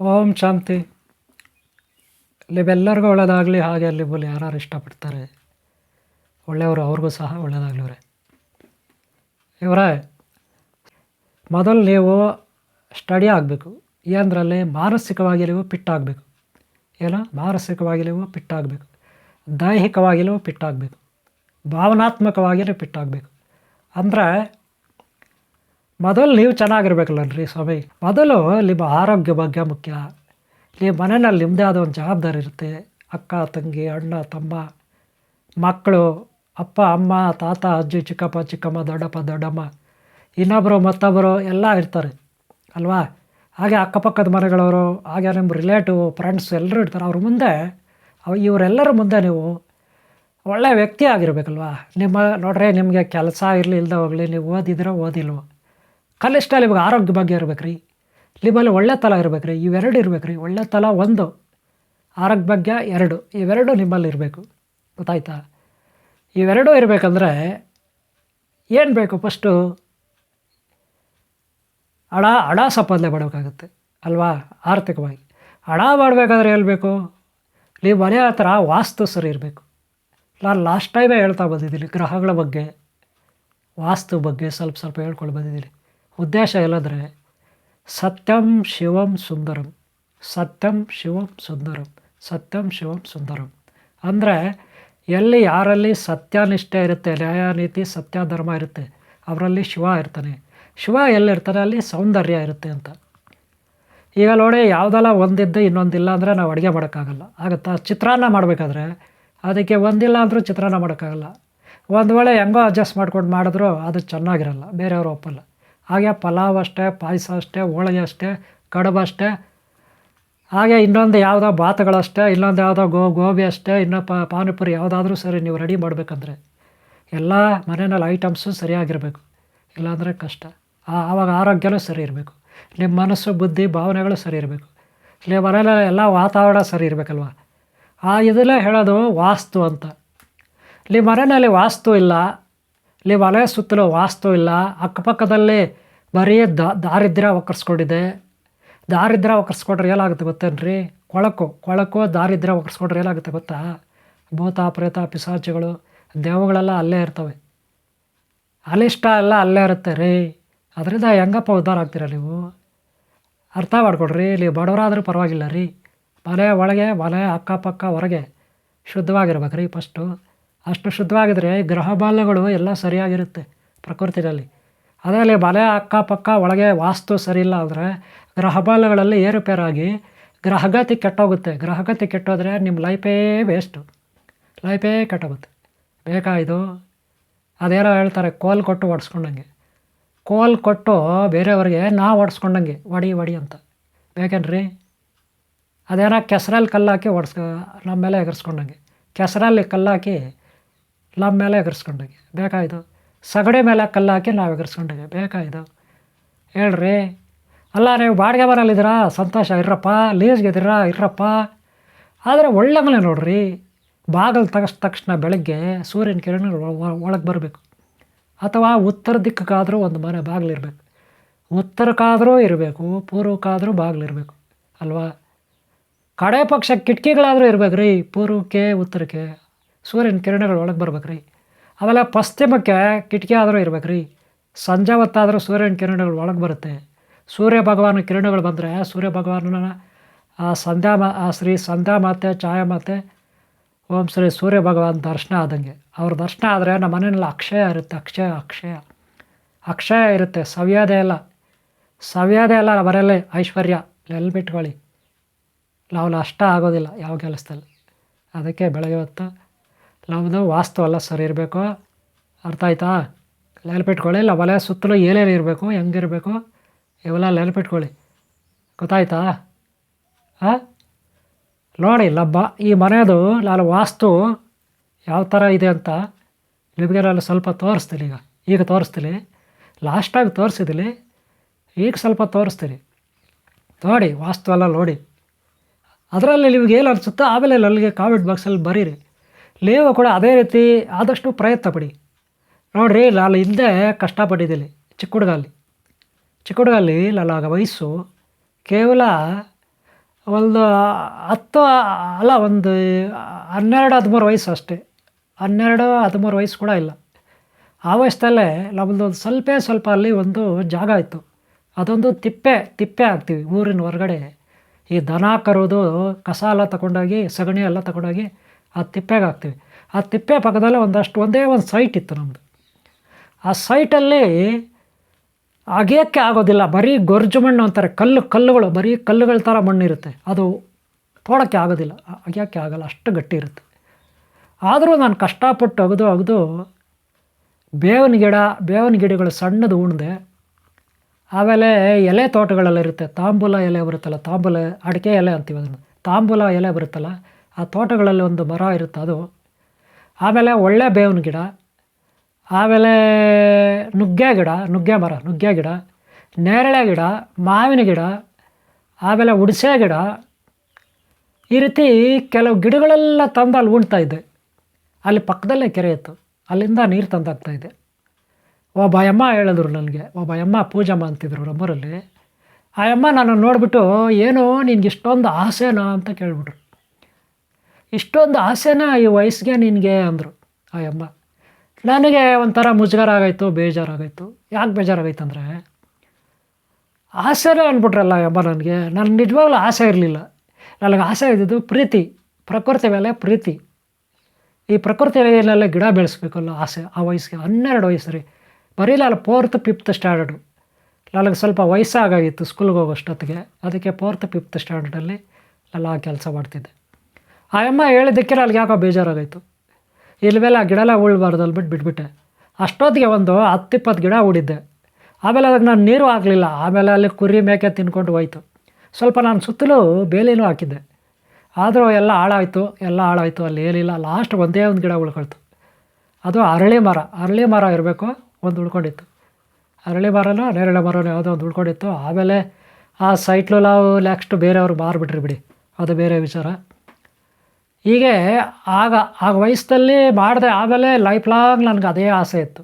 ಓಂ ಶಾಂತಿ. ನೀವೆಲ್ಲರಿಗೂ ಒಳ್ಳೆಯದಾಗಲಿ ಹಾಗೆ ಅಲ್ಲಿ ಬಲ್ಲಿ ಯಾರು ಇಷ್ಟಪಡ್ತಾರೆ, ಒಳ್ಳೆಯವರು ಅವ್ರಿಗೂ ಸಹ ಒಳ್ಳೆಯದಾಗಲಿ ಅವರೇ. ಇವರೇ, ಮೊದಲು ನೀವು ಸ್ಟಡಿ ಆಗಬೇಕು. ಏನರಲ್ಲಿ ಮಾನಸಿಕವಾಗಿ ನೀವು ಪಿಟ್ಟಾಗಬೇಕು ಏನು? ಮಾನಸಿಕವಾಗಿ ನೀವು ಪಿಟ್ಟಾಗಬೇಕು ದೈಹಿಕವಾಗಿ ನೀವು ಪಿಟ್ಟಾಗಬೇಕು ಭಾವನಾತ್ಮಕವಾಗಿ ಪಿಟ್ಟಾಗಬೇಕು ಅಂದರೆ ಮೊದಲು ನೀವು ಚೆನ್ನಾಗಿರ್ಬೇಕಲ್ಲನ್ರಿ ಸ್ವಾಮಿ. ಮೊದಲು ನಿಮ್ಮ ಆರೋಗ್ಯ ಬಗ್ಗೆ ಮುಖ್ಯ. ನೀವು ಮನೆಯಲ್ಲಿ ನಿಮ್ಮದೇ ಆದ ಒಂದು ಜವಾಬ್ದಾರಿ ಇರುತ್ತೆ. ಅಕ್ಕ, ತಂಗಿ, ಅಣ್ಣ, ತಮ್ಮ, ಮಕ್ಕಳು, ಅಪ್ಪ, ಅಮ್ಮ, ತಾತ, ಅಜ್ಜಿ, ಚಿಕ್ಕಪ್ಪ, ಚಿಕ್ಕಮ್ಮ, ದೊಡ್ಡಪ್ಪ, ದೊಡ್ಡಮ್ಮ ಇನ್ನೊಬ್ಬರು ಮತ್ತೊಬ್ಬರು ಎಲ್ಲ ಇರ್ತಾರೆ. ಅಲ್ವಾ? ಹಾಗೆ ಅಕ್ಕಪಕ್ಕದ ಮನೆಗಳವರು, ಹಾಗೆ ನಿಮ್ಮ ರಿಲೇಟಿವ್ ಫ್ರೆಂಡ್ಸ್ ಎಲ್ಲರೂ ಇರ್ತಾರೆ. ಅವ್ರ ಮುಂದೆ, ಇವರೆಲ್ಲರ ಮುಂದೆ ನೀವು ಒಳ್ಳೆಯ ವ್ಯಕ್ತಿ ಆಗಿರಬೇಕಲ್ವಾ? ನಿಮ್ಮ ನೋಡ್ರಿ, ನಿಮಗೆ ಕೆಲಸ ಇರಲಿ ಇಲ್ಲದೆ ಹೋಗಲಿ, ನೀವು ಓದಿದಿರೋ ಓದಿಲ್ವೋ? ಕನಿಷ್ಠ ಇವಾಗ ಆರೋಗ್ಯ ಭಾಗ್ಯ ಇರ್ಬೇಕು ರೀ ನಿಮ್ಮಲ್ಲಿ ಒಳ್ಳೆ ತಲ ಇರ್ಬೇಕು ಇವೆರಡು ಇರ್ಬೇಕು ಒಳ್ಳೆ ತಲ ಒಂದು ಆರೋಗ್ಯ ಭಾಗ್ಯ ಎರಡು. ಇವೆರಡು ನಿಮ್ಮಲ್ಲಿ ಇರಬೇಕು. ಗೊತ್ತಾಯ್ತಾ? ಇವೆರಡೂ ಇರಬೇಕಂದ್ರೆ ಏನು ಬೇಕು ಫಸ್ಟು ಹಣ ಹಣ ಸಂಪಾದನೆ ಮಾಡಬೇಕಾಗುತ್ತೆ. ಅಲ್ವಾ? ಆರ್ಥಿಕವಾಗಿ. ಹಣ ಮಾಡಬೇಕಾದ್ರೆ ಬೇಕು? ನೀವು ಮನೆ ಹತ್ರ ವಾಸ್ತು ಸರಿ ಇರಬೇಕು. ನಾನು ಲಾಸ್ಟ್ ಟೈಮೇ ಹೇಳ್ತಾ ಬಂದಿದ್ದೀನಿ, ಗ್ರಹಗಳ ಬಗ್ಗೆ, ವಾಸ್ತು ಬಗ್ಗೆ ಸ್ವಲ್ಪ ಸ್ವಲ್ಪ ಹೇಳ್ಕೊಂಡು ಬಂದಿದ್ದೀನಿ. ಉದ್ದೇಶ ಎಲ್ಲಂದರೆ ಸತ್ಯಂ ಶಿವಂ ಸುಂದರಂ, ಸತ್ಯಂ ಶಿವಂ ಸುಂದರಂ, ಸತ್ಯಂ ಶಿವಂ ಸುಂದರಂ. ಅಂದರೆ ಎಲ್ಲಿ ಯಾರಲ್ಲಿ ಸತ್ಯನಿಷ್ಠೆ ಇರುತ್ತೆ ನ್ಯಾಯ ನೀತಿ ಸತ್ಯ ಧರ್ಮ ಇರುತ್ತೆ, ಅವರಲ್ಲಿ ಶಿವ ಇರ್ತಾನೆ. ಶಿವ ಎಲ್ಲಿರ್ತಾನೆ? ಅಲ್ಲಿ ಸೌಂದರ್ಯ ಇರುತ್ತೆ ಅಂತ. ಈಗ ನೋಡಿ, ಯಾವುದೆಲ್ಲ ಒಂದಿದ್ದು ಇನ್ನೊಂದಿಲ್ಲ ಅಂದರೆ ನಾವು ಅಡುಗೆ ಮಾಡೋಕ್ಕಾಗಲ್ಲ. ಆಗುತ್ತಾ? ಚಿತ್ರಾನ್ನ ಮಾಡಬೇಕಾದ್ರೆ ಅದಕ್ಕೆ ಒಂದಿಲ್ಲ ಅಂದರೂ ಚಿತ್ರಾನ್ನ ಮಾಡೋಕ್ಕಾಗಲ್ಲ. ಒಂದು ವೇಳೆ ಹೆಂಗೋ ಅಡ್ಜಸ್ಟ್ ಮಾಡ್ಕೊಂಡು ಮಾಡಿದ್ರು ಅದು ಚೆನ್ನಾಗಿರಲ್ಲ, ಬೇರೆಯವರು ಒಪ್ಪಲ್ಲ. ಹಾಗೆ ಪಲಾವ್ ಅಷ್ಟೇ, ಪಾಯಸ ಅಷ್ಟೇ ಹೋಳಿಗೆ ಅಷ್ಟೇ, ಕಡುಬು ಅಷ್ಟೇ. ಹಾಗೆ ಇನ್ನೊಂದು ಯಾವುದೋ ಬಾತುಗಳಷ್ಟೇ ಇನ್ನೊಂದು ಯಾವುದೋ ಗೋ, ಗೋಬಿ ಅಷ್ಟೇ ಇನ್ನೂ ಪಾನಿಪುರಿ ಯಾವುದಾದ್ರೂ ಸರಿ ನೀವು ರೆಡಿ ಮಾಡಬೇಕಂದ್ರೆ ಎಲ್ಲ ಮನೆಯಲ್ಲಿ ಐಟಮ್ಸು ಸರಿಯಾಗಿರಬೇಕು. ಇಲ್ಲಾಂದರೆ ಕಷ್ಟ. ಆವಾಗ ಆರೋಗ್ಯನೂ ಸರಿ ಇರಬೇಕು. ನಿಮ್ಮ ಮನಸ್ಸು, ಬುದ್ಧಿ, ಭಾವನೆಗಳು ಸರಿ ಇರಬೇಕು. ಇಲ್ಲಿ ಮನೇಲಿ ಎಲ್ಲ ವಾತಾವರಣ ಸರಿ ಇರಬೇಕಲ್ವ? ಆ ಇದಲ್ಲೇ ಹೇಳೋದು ವಾಸ್ತು ಅಂತ. ನಿಮ್ಮ ಮನೆಯಲ್ಲಿ ವಾಸ್ತು ಇಲ್ಲ ನಿಮ್ಮ ವಲಯ ಸುತ್ತಲೂ ವಾಸ್ತು ಇಲ್ಲ. ಅಕ್ಕಪಕ್ಕದಲ್ಲಿ ಬರೀ ದ ದಾರಿದ್ರ್ಯ ಒಕ್ಕರ್ಸ್ಕೊಂಡಿದೆ ದಾರಿದ್ರ ಒಕ್ಕರ್ಸ್ಕೊಂಡ್ರೆ ಏನಾಗುತ್ತೆ ಗೊತ್ತೇನ್ರಿ? ಕೊಳಕು ಕೊಳಕು ದಾರಿದ್ರ್ಯ ಒಕ್ಕರ್ಸ್ಕೊಂಡ್ರೆ ಏನಾಗುತ್ತೆ ಗೊತ್ತಾ? ಭೂತ, ಪ್ರೇತ ಪಿಸಾಚಿಗಳು ದೇವಗಳೆಲ್ಲ ಅಲ್ಲೇ ಇರ್ತವೆ. ಅನಿಷ್ಟ ಎಲ್ಲ ಅಲ್ಲೇ ಇರುತ್ತೆ ರೀ. ಅದರಿಂದ ಹೆಂಗಪ್ಪ ಉದ್ಧಾರ ಆಗ್ತೀರ ನೀವು? ಅರ್ಥ ಮಾಡ್ಕೊಡ್ರಿ ನೀವು ಬಡವರಾದರೂ ಪರವಾಗಿಲ್ಲ ರೀ. ಮನೆ ಒಳಗೆ, ಮನೆ ಅಕ್ಕಪಕ್ಕ ಹೊರಗೆ ಶುದ್ಧವಾಗಿರ್ಬೇಕು ರೀ ಫಸ್ಟು ಅಷ್ಟು ಶುದ್ಧವಾಗಿದ್ರೆ ಗ್ರಹ ಬಾಲ್ಯಗಳು ಎಲ್ಲ ಸರಿಯಾಗಿರುತ್ತೆ ಪ್ರಕೃತಿಯಲ್ಲಿ. ಅದರಲ್ಲಿ ಬಲೆ ಅಕ್ಕಪಕ್ಕ ಒಳಗೆ ವಾಸ್ತು ಸರಿ ಇಲ್ಲ ಗ್ರಹ ಬಾಲ್ಯಗಳಲ್ಲಿ ಏರುಪೇರಾಗಿ ಗ್ರಹಗತಿ ಕೆಟ್ಟೋಗುತ್ತೆ. ಗ್ರಹಗತಿ ಕೆಟ್ಟೋದ್ರೆ ನಿಮ್ಮ ಲೈಫೇ ವೇಸ್ಟು. ಲೈಫೇ ಕೆಟ್ಟೋಗುತ್ತೆ. ಬೇಕಾ ಇದು? ಅದೇನೋ ಹೇಳ್ತಾರೆ, ಕೋಲ್ ಕೊಟ್ಟು ಒಡ್ಸ್ಕೊಂಡಂಗೆ ಕೋಲ್ ಕೊಟ್ಟು ಬೇರೆಯವ್ರಿಗೆ ನಾವು ಒಡ್ಸ್ಕೊಂಡಂಗೆ ಒಡಿ ಒಡಿ ಅಂತ. ಬೇಕೇನ್ರಿ? ಅದೇನೋ ಕೆಸರಲ್ಲಿ ಕಲ್ಲಾಕಿ ಒಡ್ಸ್ಕ ನಮ್ಮ ಮೇಲೆ ಎಗರ್ಸ್ಕೊಂಡಂಗೆ ಕೆಸರಲ್ಲಿ ಕಲ್ಲು ಹಾಕಿ ನಮ್ಮ ಮೇಲೆ ಎಗರ್ಸ್ಕೊಂಡೋಗಿ ಬೇಕಾಯ್ತು ಸಗಡಿ ಮೇಲೆ ಕಲ್ಲು ಹಾಕಿ ನಾವು ಎಗರ್ಸ್ಕೊಂಡೋಗಿ ಬೇಕಾಯ್ತು ಹೇಳ್ರಿ ಅಲ್ಲ ನೀವು ಬಾಡಿಗೆ ಬರಲ್ಲಿದ್ದೀರಾ ಸಂತೋಷ ಇರ್ರಪ್ಪ ಲೀಸ್ಗೆ ಇದ್ದೀರಾ ಇರ್ರಪ್ಪ ಆದರೆ ಒಳ್ಳೆ ಮನೆ ನೋಡ್ರಿ ಬಾಗಿಲು ತಗಸ್ ತಕ್ಷಣ ಬೆಳಗ್ಗೆ ಸೂರ್ಯನ ಕಿರಣ ಒಳಗೆ ಬರಬೇಕು ಅಥವಾ ಉತ್ತರ ದಿಕ್ಕಕ್ಕಾದರೂ ಒಂದು ಮನೆ ಬಾಗಿಲಿರ್ಬೇಕು ಉತ್ತರಕ್ಕಾದರೂ ಇರಬೇಕು ಪೂರ್ವಕ್ಕಾದರೂ ಬಾಗಿಲಿರಬೇಕು ಅಲ್ವಾ ಕಡೆ ಪಕ್ಷ ಕಿಟಕಿಗಳಾದರೂ ಇರಬೇಕು ರೀ ಪೂರ್ವಕ್ಕೆ ಉತ್ತರಕ್ಕೆ ಸೂರ್ಯನ ಕಿರಣಗಳು ಒಳಗೆ ಬರ್ಬೇಕು ರೀ ಆಮೇಲೆ ಪಶ್ಚಿಮಕ್ಕೆ ಕಿಟಕಿ ಆದರೂ ಇರ್ಬೇಕು ರೀ ಸಂಜೆ ಹೊತ್ತಾದರೂ ಸೂರ್ಯನ ಕಿರಣಗಳು ಒಳಗೆ ಬರುತ್ತೆ. ಸೂರ್ಯ ಭಗವಾನ ಕಿರಣಗಳು ಬಂದರೆ ಸೂರ್ಯ ಭಗವಾನನ, ಆ ಸಂಧ್ಯಾ ಮಾ, ಆ ಶ್ರೀ ಸಂಧ್ಯಾ ಮಾತೆ, ಛಾಯಾ ಮಾತೆ, ಓಂ ಶ್ರೀ ಸೂರ್ಯ ಭಗವಾನ್ ದರ್ಶನ ಆದಂಗೆ. ಅವ್ರ ದರ್ಶನ ಆದರೆ ನಮ್ಮ ಮನೆಯಲ್ಲಿ ಅಕ್ಷಯ ಇರುತ್ತೆ, ಅಕ್ಷಯ ಅಕ್ಷಯ. ಅಕ್ಷಯ ಇರುತ್ತೆ, ಸವ್ಯಾದೆ ಎಲ್ಲ ಸವ್ಯಾದೆ ಅಲ್ಲ ಮನೆಯಲ್ಲಿ ಐಶ್ವರ್ಯ. ಎಲ್ಲಿ ಬಿಟ್ಕೊಳ್ಳಿ? ನಾವು ಅಷ್ಟ ಆಗೋದಿಲ್ಲ ಯಾವ ಕೆಲಸದಲ್ಲಿ. ಅದಕ್ಕೆ ಬೆಳಗ್ಗೆ ಹೊತ್ತು ನಮ್ಮದು ವಾಸ್ತು ಅಲ್ಲ ಸರಿ ಇರಬೇಕು. ಅರ್ಥ ಆಯ್ತಾ? ನೆನಪಿಟ್ಕೊಳ್ಳಿ ಇಲ್ಲ ಒಲೆ ಸುತ್ತಲೂ ಏನೇನು ಇರಬೇಕು, ಹೆಂಗಿರಬೇಕು, ಇವೆಲ್ಲ ನೆನಪಿಟ್ಕೊಳ್ಳಿ ಗೊತ್ತಾಯ್ತಾ? ಹಾಂ ನೋಡಿ, ಲಬ್ಬ, ಈ ಮನೆಯದು ನಾನು ವಾಸ್ತು ಯಾವ ಥರ ಇದೆ ಅಂತ ನಿಮಗೆ ನಾನು ಸ್ವಲ್ಪ ತೋರಿಸ್ತೀನಿ ಈಗ. ಈಗ ತೋರಿಸ್ತೀನಿ. ಲಾಸ್ಟಾಗಿ ತೋರಿಸಿದ್ದೀನಿ ಈಗ ಸ್ವಲ್ಪ ತೋರಿಸ್ತೀನಿ. ನೋಡಿ, ವಾಸ್ತು ಎಲ್ಲ ನೋಡಿ. ಅದರಲ್ಲಿ ನಿಮ್ಗೆ ಏನು ಅನಿಸುತ್ತೋ ಆಮೇಲೆ ನನಗೆ ಕಾಮೆಂಟ್ ಬಾಕ್ಸಲ್ಲಿ ಬರೀರಿ. ನೀವು ಕೂಡ ಅದೇ ರೀತಿ ಆದಷ್ಟು ಪ್ರಯತ್ನ ಪಡಿ ನೋಡಿರಿ ನಾನು ಹಿಂದೆ ಕಷ್ಟಪಟ್ಟಿದ್ದೀನಿ ಚಿಕ್ಕ ಹುಡುಗಲ್ಲಿ ಚಿಕ್ಕ ಹುಡುಗಲ್ಲಿ ಅಲ್ಲಿ ಆಗ ವಯಸ್ಸು ಕೇವಲ ಒಂದು ಹತ್ತು, ಅಲ್ಲ, ಒಂದು ಹನ್ನೆರಡು, ಹದಿಮೂರು ವಯಸ್ಸು ಅಷ್ಟೇ. ಹನ್ನೆರಡು, ಹದಿಮೂರು ವಯಸ್ಸು ಕೂಡ ಇಲ್ಲ. ಆ ವಯಸ್ಸಲ್ಲೇ ನಮ್ಮದು ಒಂದು ಸ್ವಲ್ಪ ಸ್ವಲ್ಪ ಅಲ್ಲಿ ಒಂದು ಜಾಗ ಇತ್ತು. ಅದೊಂದು ತಿಪ್ಪೆ ತಿಪ್ಪೆ ಹಾಕ್ತೀವಿ ಊರಿನ ಹೊರಗಡೆ. ಈ ದನ ಕರೋದು, ಕಸ ಎಲ್ಲ ತಗೊಂಡೋಗಿ, ಸಗಣಿ ಎಲ್ಲ ತಗೊಂಡೋಗಿ ಆ ತಿಪ್ಪೆಗೆ ಹಾಕ್ತೀವಿ ಆ ತಿಪ್ಪೆ ಪಕ್ಕದಲ್ಲೇ ಒಂದಷ್ಟು, ಒಂದೇ ಒಂದು ಸೈಟ್ ಇತ್ತು ನಮ್ಮದು ಆ ಸೈಟಲ್ಲಿ ಅಗೆಯೋಕ್ಕೆ ಆಗೋದಿಲ್ಲ. ಬರೀ ಗೊರ್ಜು ಮಣ್ಣು ಅಂತಾರೆ. ಕಲ್ಲು, ಕಲ್ಲುಗಳು, ಬರೀ ಕಲ್ಲುಗಳ ಥರ ಮಣ್ಣಿರುತ್ತೆ. ಅದು ತೋಡೋಕ್ಕೆ ಆಗೋದಿಲ್ಲ. ಅಗೆಯೋಕ್ಕೆ ಆಗಲ್ಲ. ಅಷ್ಟು ಗಟ್ಟಿ ಇರುತ್ತೆ. ಆದರೂ ನಾನು ಕಷ್ಟಪಟ್ಟು ಅಗದು ಅಗದು ಬೇವಿನ ಗಿಡ, ಬೇವಿನ ಗಿಡಗಳು ಸಣ್ಣದು ಉಣ್ದೆ. ಆಮೇಲೆ ಎಲೆ ತೋಟಗಳೆಲ್ಲ ಇರುತ್ತೆ. ತಾಂಬೂಲ ಎಲೆ ಬರುತ್ತಲ್ಲ, ತಾಂಬೂಲ, ಅಡಿಕೆ ಎಲೆ ಅಂತೀವಿ ಅದನ್ನು. ತಾಂಬೂಲ ಎಲೆ ಬರುತ್ತಲ್ಲ ಆ ತೋಟಗಳಲ್ಲಿ ಒಂದು ಮರ ಇರುತ್ತೆ ಅದು. ಆಮೇಲೆ ಒಳ್ಳೆ ಬೇವಿನ ಗಿಡ, ಆಮೇಲೆ ನುಗ್ಗೆ ಗಿಡ, ನುಗ್ಗೆ ಮರ, ನುಗ್ಗೆ ಗಿಡ, ನೇರಳೆ ಗಿಡ, ಮಾವಿನ ಗಿಡ, ಆಮೇಲೆ ಹುಣಸೆ ಗಿಡ. ಈ ರೀತಿ ಕೆಲವು ಗಿಡಗಳೆಲ್ಲ ತಂದು ಅಲ್ಲಿ ಉಣ್ತಾ ಇದ್ದೆ ಅಲ್ಲಿ ಪಕ್ಕದಲ್ಲೇ ಕೆರೆ ಇತ್ತು. ಅಲ್ಲಿಂದ ನೀರು ತಂದಾಗ್ತಾ ಇದ್ದೆ ಒಬ್ಬ ಅಮ್ಮ ಹೇಳಿದ್ರು ನನಗೆ, ಒಬ್ಬ ಅಮ್ಮ ಪೂಜಮ್ಮ ಅಂತಿದ್ರು ನಮ್ಮೂರಲ್ಲಿ. ಆ ಅಮ್ಮ ನಾನು ನೋಡಿಬಿಟ್ಟು, ಏನು ನಿನಗೆ ಇಷ್ಟೊಂದು ಆಸೆನಾ? ಅಂತ ಕೇಳ್ಬಿಟ್ರು. ಇಷ್ಟೊಂದು ಆಸೆನಾ ಈ ವಯಸ್ಸಿಗೆ ನಿನಗೆ ಅಂದರು. ಆ ಅಮ್ಮ, ನನಗೆ ಒಂಥರ ಮುಜುಗರ ಆಗಾಯಿತು ಬೇಜಾರಾಗಾಯಿತು. ಯಾಕೆ ಬೇಜಾರಾಗೈತೆ ಅಂದರೆ, ಆಸೆನೇ ಅಂದ್ಬಿಟ್ರಲ್ಲ ಅಮ್ಮ ನನಗೆ. ನನಗೆ ನಿಜವಾಗ್ಲೂ ಆಸೆ ಇರಲಿಲ್ಲ. ನನಗೆ ಆಸೆ ಇದ್ದಿದ್ದು ಪ್ರೀತಿ, ಪ್ರಕೃತಿ ಮೇಲೆ ಪ್ರೀತಿ. ಈ ಪ್ರಕೃತಿ ಮೇಲೆಲ್ಲ ಗಿಡ ಬೆಳೆಸ್ಬೇಕಲ್ಲ ಆಸೆ, ಆ ವಯಸ್ಸಿಗೆ, ಹನ್ನೆರಡು ವಯಸ್ಸು ರೀ ಬರೀ ಅಲ್ಲ ಫೋರ್ತ್, ಫಿಫ್ತ್ ಸ್ಟ್ಯಾಂಡರ್ಡು. ನನಗೆ ಸ್ವಲ್ಪ ವಯಸ್ಸಾಗಿತ್ತು ಸ್ಕೂಲ್ಗೆ ಹೋಗೋಷ್ಟೊತ್ತಿಗೆ. ಅದಕ್ಕೆ ಫೋರ್ತ್, ಫಿಫ್ತ್ ಸ್ಟ್ಯಾಂಡರ್ಡಲ್ಲಿ ನಾನು ಆ ಕೆಲಸ ಮಾಡ್ತಿದ್ದೆ. ಆ ಅಮ್ಮ ಹೇಳಿದ್ದಕ್ಕೆ ಅಲ್ಲಿಗೆ ಯಾಕೋ ಬೇಜಾರಾಗಾಯಿತು. ಇಲ್ಲಿ ಮೇಲೆ ಆ ಗಿಡ ಎಲ್ಲ ಉಳ್ಬಾರ್ದು ಅಲ್ಬಿಟ್ಟು ಬಿಟ್ಬಿಟ್ಟೆ. ಅಷ್ಟೊತ್ತಿಗೆ ಒಂದು ಹತ್ತಿಪ್ಪತ್ತು ಗಿಡ ಉಡಿದ್ದೆ ಆಮೇಲೆ ಅದಕ್ಕೆ ನಾನು ನೀರು ಹಾಕಲಿಲ್ಲ. ಆಮೇಲೆ ಅಲ್ಲಿ ಕುರಿ ಮೇಕೆ ತಿನ್ಕೊಂಡು ಹೋಯ್ತು. ಸ್ವಲ್ಪ ನಾನು ಸುತ್ತಲೂ ಬೇಲಿನೂ ಹಾಕಿದ್ದೆ. ಆದರೂ ಎಲ್ಲ ಹಾಳಾಯಿತು ಎಲ್ಲ ಹಾಳಾಯಿತು. ಅಲ್ಲಿ ಏನಿಲ್ಲ ಲಾಸ್ಟ್ ಒಂದೇ ಒಂದು ಗಿಡ ಉಳ್ಕೊಳ್ತು. ಅದು ಅರಳಿ ಮರ. ಅರಳಿ ಮರ ಇರಬೇಕು, ಒಂದು ಉಳ್ಕೊಂಡಿತ್ತು. ಅರಳಿ ಮರನೋ, ನೇರಳೆ ಮರನೋ ಯಾವುದೋ ಒಂದು ಉಳ್ಕೊಂಡಿತ್ತು. ಆಮೇಲೆ ಆ ಸೈಟ್ಲು ನಾವು ನೆಕ್ಸ್ಟ್ ಬೇರೆಯವ್ರು ಮಾರಿಬಿಟ್ರಿ ಬಿಡಿ. ಅದು ಬೇರೆ ವಿಚಾರ. ಹೀಗೆ ಆಗ ಆಗ ವಯಸ್ಸಲ್ಲಿ ಮಾಡಿದೆ ಆಮೇಲೆ ಲೈಫ್ ಲಾಂಗ್ ನನಗೆ ಅದೇ ಆಸೆ ಇತ್ತು.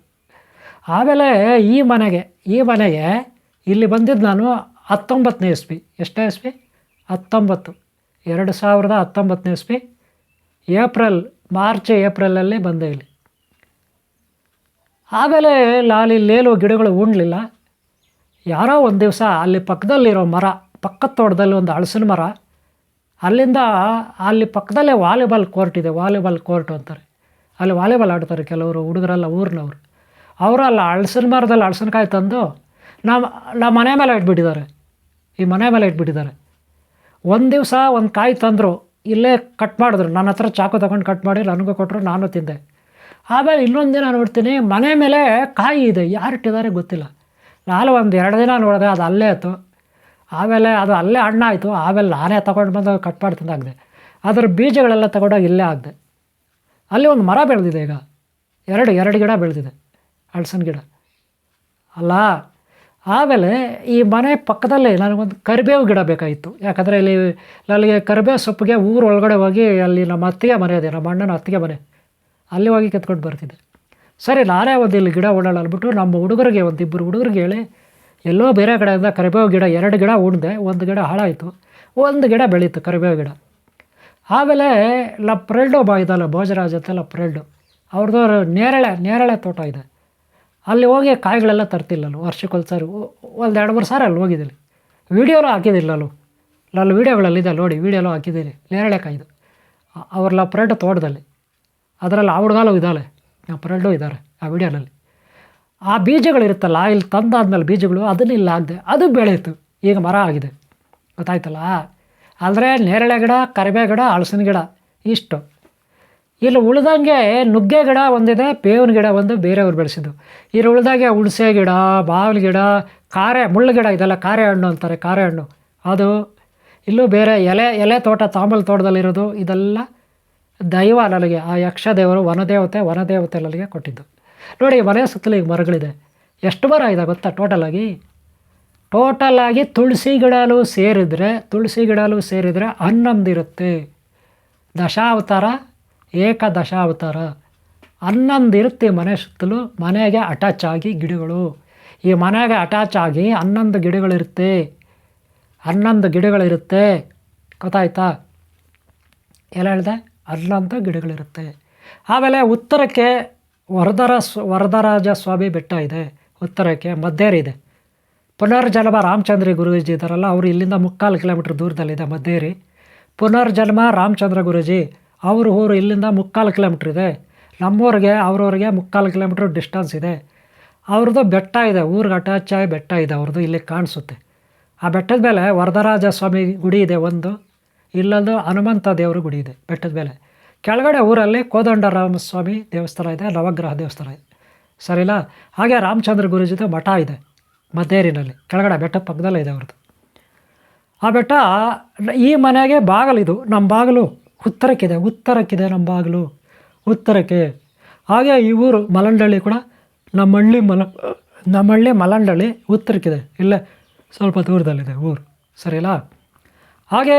ಆಮೇಲೆ ಈ ಮನೆಗೆ ಈ ಮನೆಗೆ ಇಲ್ಲಿ ಬಂದಿದ್ದು ನಾನು ಹತ್ತೊಂಬತ್ತನೇ ಇಸ್ವಿ. ಎಷ್ಟನೇ ಇಸ್ವಿ? ಹತ್ತೊಂಬತ್ತು. ಎರಡು ಸಾವಿರದ ಹತ್ತೊಂಬತ್ತನೇ ಇಸ್ವಿ. ಏಪ್ರಿಲ್, ಮಾರ್ಚ್, ಏಪ್ರಿಲಲ್ಲಿ ಬಂದೆ ಇಲ್ಲಿ. ಆಮೇಲೆ ಲಾಲಿ ಲೇಲು ಗಿಡಗಳು ಉಣ್ಲಿಲ್ಲ. ಯಾರೋ ಒಂದು ದಿವಸ ಅಲ್ಲಿ ಪಕ್ಕದಲ್ಲಿರೋ ಮರ, ಪಕ್ಕದ ತೋಟದಲ್ಲಿ ಒಂದು ಹಳಸಿನ ಮರ ಅಲ್ಲಿಂದ ಅಲ್ಲಿ ಪಕ್ಕದಲ್ಲೇ ವಾಲಿಬಾಲ್ ಕೋರ್ಟ್ ಇದೆ, ವಾಲಿಬಾಲ್ ಕೋರ್ಟ್ ಅಂತಾರೆ. ಅಲ್ಲಿ ವಾಲಿಬಾಲ್ ಆಡ್ತಾರೆ ಕೆಲವರು, ಹುಡುಗರೆಲ್ಲ ಊರಿನವರು. ಅವರು ಅಲ್ಲಿ ಹಳಸಿನ ಮರದಲ್ಲಿ ಹಳಸಿನಕಾಯಿ ತಂದು ನಮ್ಮ ನಮ್ಮ ಮನೆ ಮೇಲೆ ಇಟ್ಬಿಟ್ಟಿದ್ದಾರೆ. ಈ ಮನೆ ಮೇಲೆ ಇಟ್ಬಿಟ್ಟಿದ್ದಾರೆ. ಒಂದು ದಿವಸ ಒಂದು ಕಾಯಿ ತಂದರು, ಇಲ್ಲೇ ಕಟ್ ಮಾಡಿದ್ರು. ನನ್ನ ಹತ್ರ ಚಾಕು ತಗೊಂಡು ಕಟ್ ಮಾಡಿ ನನಗೂ ಕೊಟ್ಟರು ನಾನು ತಿಂದೆ. ಆಮೇಲೆ ಇನ್ನೊಂದು ದಿನ ನೋಡ್ತೀನಿ, ಮನೆ ಮೇಲೆ ಕಾಯಿ ಇದೆ. ಯಾರು ಇಟ್ಟಿದ್ದಾರೆ ಗೊತ್ತಿಲ್ಲ. ನಾನು ಒಂದು ಎರಡು ದಿನ ನೋಡಿದೆ, ಅದು ಅಲ್ಲೇ ಇತ್ತು ಆಮೇಲೆ ಅದು ಅಲ್ಲೇ ಹಣ್ಣಾಯಿತು. ಆಮೇಲೆ ನಾನೇ ತಗೊಂಡು ಬಂದು ಕಟ್ ಮಾಡಿ ತಿಂದಾಗಿದೆ. ಅದರ ಬೀಜಗಳೆಲ್ಲ ತಗೊಂಡೋಗಿ ಇಲ್ಲೇ ಆಗಿದೆ. ಅಲ್ಲಿ ಒಂದು ಮರ ಬೆಳೆದಿದೆ ಈಗ. ಎರಡು ಎರಡು ಗಿಡ ಬೆಳೆದಿದೆ. ಅಳ್ಸನ್ ಗಿಡ. ಅಲ್ಲ, ಆಮೇಲೆ ಈ ಮನೆ ಪಕ್ಕದಲ್ಲೇ ನನಗೊಂದು ಕರಿಬೇವು ಗಿಡ ಬೇಕಾಗಿತ್ತು. ಯಾಕಂದರೆ ಇಲ್ಲಿ ನನಗೆ ಕರಿಬೇವು ಸೊಪ್ಪಿಗೆ ಊರು ಒಳಗಡೆ ಹೋಗಿ ಅಲ್ಲಿ ನಮ್ಮ ಅತ್ತಿಗೆ ಮನೆ ಇದೆ, ನಮ್ಮ ಅಣ್ಣನ ಅತ್ತಿಗೆ ಮನೆ. ಅಲ್ಲಿ ಹೋಗಿ ಕಿತ್ಕೊಂಡು ಬರ್ತಿದ್ದೆ. ಸರಿ, ನಾನೇ ಒಂದು ಇಲ್ಲಿ ಗಿಡ ಓಡಾಡ ಅಂದ್ಬಿಟ್ಟು ನಮ್ಮ ಹುಡುಗರಿಗೆ ಒಂದು ಇಬ್ಬರು ಹುಡುಗರಿಗೆ ಹೇಳಿ ಎಲ್ಲೋ ಬೇರೆ ಕಡೆಯಿಂದ ಕರಿಬೇವು ಗಿಡ, ಎರಡು ಗಿಡ ಉಣ್ದೆ, ಒಂದು ಗಿಡ ಹಾಳಾಯಿತು, ಒಂದು ಗಿಡ ಬೆಳೀತು ಕರಿಬೇವು ಗಿಡ. ಆಮೇಲೆ ಲಪ್ರೆಲ್ಡು ಬಾ ಇದಲ್ಲ, ಭೋಜರಾಜ್ ಅಂತ ಲಪ್ರೆಲ್ಡು ಅವ್ರದ್ದು ನೇರಳೆ ನೇರಳೆ ತೋಟ ಇದೆ. ಅಲ್ಲಿ ಹೋಗಿ ಕಾಯಿಗಳೆಲ್ಲ ತರ್ತಿಲ್ಲ ಅಲ್ಲಿ ವರ್ಷಕ್ಕೊಂದು ಸಾರಿ ಒಂದು ಎರಡು ಮೂರು ಸಾರಿ ಅಲ್ಲಿ ಹೋಗಿದ್ದೀನಿ. ವೀಡಿಯೋನೂ ಹಾಕಿದ್ದಿಲ್ಲ ಅಲ್ಲೂ ನಾನು ವೀಡಿಯೋಗಳಲ್ಲಿದೆ ನೋಡಿ, ವೀಡಿಯೋನೂ ಹಾಕಿದ್ದೀನಿ, ನೇರಳೆ ಕಾಯ್ದು ಅವ್ರ ಲಪ್ರೆಡ್ ತೋಟದಲ್ಲಿ. ಅದರಲ್ಲಿ ಆ ಹುಡುಗಾಲು ಇದ್ದಾಳೆ ಲಪ್ರೆಲ್ಡು ಇದ್ದಾರೆ ಆ ವೀಡಿಯೋನಲ್ಲಿ. ಆ ಬೀಜಗಳಿರುತ್ತಲ್ಲ ಇಲ್ಲಿ ತಂದಾದ್ಮೇಲೆ ಬೀಜಗಳು ಅದನ್ನ ಇಲ್ಲಿ ಆಗದೆ, ಅದು ಬೆಳೆಯಿತು. ಈಗ ಮರ ಆಗಿದೆ. ಗೊತ್ತಾಯ್ತಲ್ಲ? ಆದರೆ ನೇರಳೆ ಗಿಡ ಕರಿಬೆ ಗಿಡ ಹಳಸಿನ ಗಿಡ, ಇಷ್ಟು. ಇಲ್ಲಿ ಉಳ್ದಂಗೆ ನುಗ್ಗೆ ಗಿಡ ಒಂದಿದೆ, ಬೇವಿನ ಗಿಡ ಒಂದು ಬೇರೆಯವ್ರು ಬೆಳೆಸಿದ್ದು. ಇಲ್ಲಿ ಉಳ್ದಾಗೆ ಹುಣಸೆ ಗಿಡ, ಬಾವಿನ ಗಿಡ, ಕಾರೆ, ಮುಳ್ಳು ಗಿಡ ಇದೆಲ್ಲ ಕಾರೆ ಹಣ್ಣು ಅಂತಾರೆ ಕಾರೆ ಹಣ್ಣು ಅದು ಇಲ್ಲೂ ಬೇರೆ ಎಲೆ ಎಲೆ ತೋಟ, ತಾಂಬಲ್ ತೋಟದಲ್ಲಿರೋದು ಇದೆಲ್ಲ ದೈವ ನನಗೆ ಆ ಯಕ್ಷದೇವರು ವನದೇವತೆ ವನದೇವತೆ ನನಗೆ ಕೊಟ್ಟಿದ್ದು. ನೋಡಿ, ಮನೆ ಸುತ್ತಲೂ ಈಗ ಮರಗಳಿದೆ. ಎಷ್ಟು ಮರ ಇದೆ ಗೊತ್ತಾ ಟೋಟಲಾಗಿ ಟೋಟಲಾಗಿ ತುಳಸಿ ಗಿಡಲು ಸೇರಿದರೆ, ತುಳಸಿ ಗಿಡಲು ಸೇರಿದರೆ ಹನ್ನೊಂದಿರುತ್ತೆ. ದಶಾವತಾರ ಏಕ ದಶಾವತಾರ ಹನ್ನೊಂದು ಇರುತ್ತೆ ಮನೆ ಸುತ್ತಲೂ, ಮನೆಗೆ ಅಟ್ಯಾಚ್ ಆಗಿ ಗಿಡಗಳು. ಈ ಮನೆಗೆ ಅಟ್ಯಾಚ್ ಆಗಿ ಹನ್ನೊಂದು ಗಿಡಗಳಿರುತ್ತೆ. ಹನ್ನೊಂದು ಗಿಡಗಳಿರುತ್ತೆ. ಗೊತ್ತಾಯ್ತಾ? ಎಲ್ಲ ಹೇಳಿದೆ, ಹನ್ನೊಂದು ಗಿಡಗಳಿರುತ್ತೆ. ಆಮೇಲೆ ಉತ್ತರಕ್ಕೆ ವರದರ ಸ್ವ, ವರದರಾಜ ಸ್ವಾಮಿ ಬೆಟ್ಟ ಇದೆ, ಉತ್ತರಕ್ಕೆ ಮದ್ದೇರಿ ಇದೆ. ಪುನರ್ಜನ್ಮ ರಾಮಚಂದ್ರ ಗುರುಜಿ ಇದ್ದಾರಲ್ಲ, ಅವರು ಇಲ್ಲಿಂದ ಮುಕ್ಕಾಲು ಕಿಲೋಮೀಟ್ರ್ ದೂರದಲ್ಲಿದೆ ಮದ್ದೇರಿ. ಪುನರ್ಜನ್ಮ ರಾಮಚಂದ್ರ ಗುರೂಜಿ, ಅವರು ಊರು ಇಲ್ಲಿಂದ ಮುಕ್ಕಾಲು ಕಿಲೋಮೀಟ್ರ್ ಇದೆ. ನಮ್ಮೂರಿಗೆ, ಅವ್ರವ್ರಿಗೆ ಮುಕ್ಕಾಲು ಕಿಲೋಮೀಟ್ರ್ ಡಿಸ್ಟೆನ್ಸ್ ಇದೆ. ಅವ್ರದ್ದು ಬೆಟ್ಟ ಇದೆ ಊರಿಗೆ ಅಟ್ಯಾಚ್ ಬೆಟ್ಟ ಇದೆ ಅವ್ರದ್ದು, ಇಲ್ಲಿ ಕಾಣಿಸುತ್ತೆ. ಆ ಬೆಟ್ಟದ ಮೇಲೆ ವರದರಾಜ ಸ್ವಾಮಿ ಗುಡಿ ಇದೆ ಒಂದು, ಇಲ್ಲೊಂದು ಹನುಮಂತ ದೇವರು ಗುಡಿ ಇದೆ ಬೆಟ್ಟದ ಮೇಲೆ. ಕೆಳಗಡೆ ಊರಲ್ಲಿ ಕೋದಂಡರಾಮಸ್ವಾಮಿ ದೇವಸ್ಥಾನ ಇದೆ, ನವಗ್ರಹ ದೇವಸ್ಥಾನ ಇದೆ. ಸರಿನಾ? ಹಾಗೆ ರಾಮಚಂದ್ರ ಗುರೂಜಿದು ಮಠ ಇದೆ, ಮದ್ದೇರಿನಲ್ಲಿ. ಕೆಳಗಡೆ ಬೆಟ್ಟ ಪಕ್ಕದಲ್ಲೇ ಇದೆ ಅವ್ರದ್ದು. ಆ ಬೆಟ್ಟ, ಈ ಮನೆಗೆ ಬಾಗಲಿದು ನಮ್ಮ ಬಾಗಿಲು. ಉತ್ತರಕ್ಕಿದೆ ಉತ್ತರಕ್ಕಿದೆ ನಮ್ಮ ಬಾಗಿಲು. ಉತ್ತರಕ್ಕೆ. ಹಾಗೆ ಈ ಊರು ಮಲಂಡಳ್ಳಿ ಕೂಡ, ನಮ್ಮಳ್ಳಿ ಮಲ ನಮ್ಮಹಳ್ಳಿ ಮಲಂಡಳ್ಳಿ ಉತ್ತರಕ್ಕಿದೆ. ಇಲ್ಲೇ ಸ್ವಲ್ಪ ದೂರದಲ್ಲಿದೆ ಊರು. ಸರಿನಾ? ಹಾಗೆ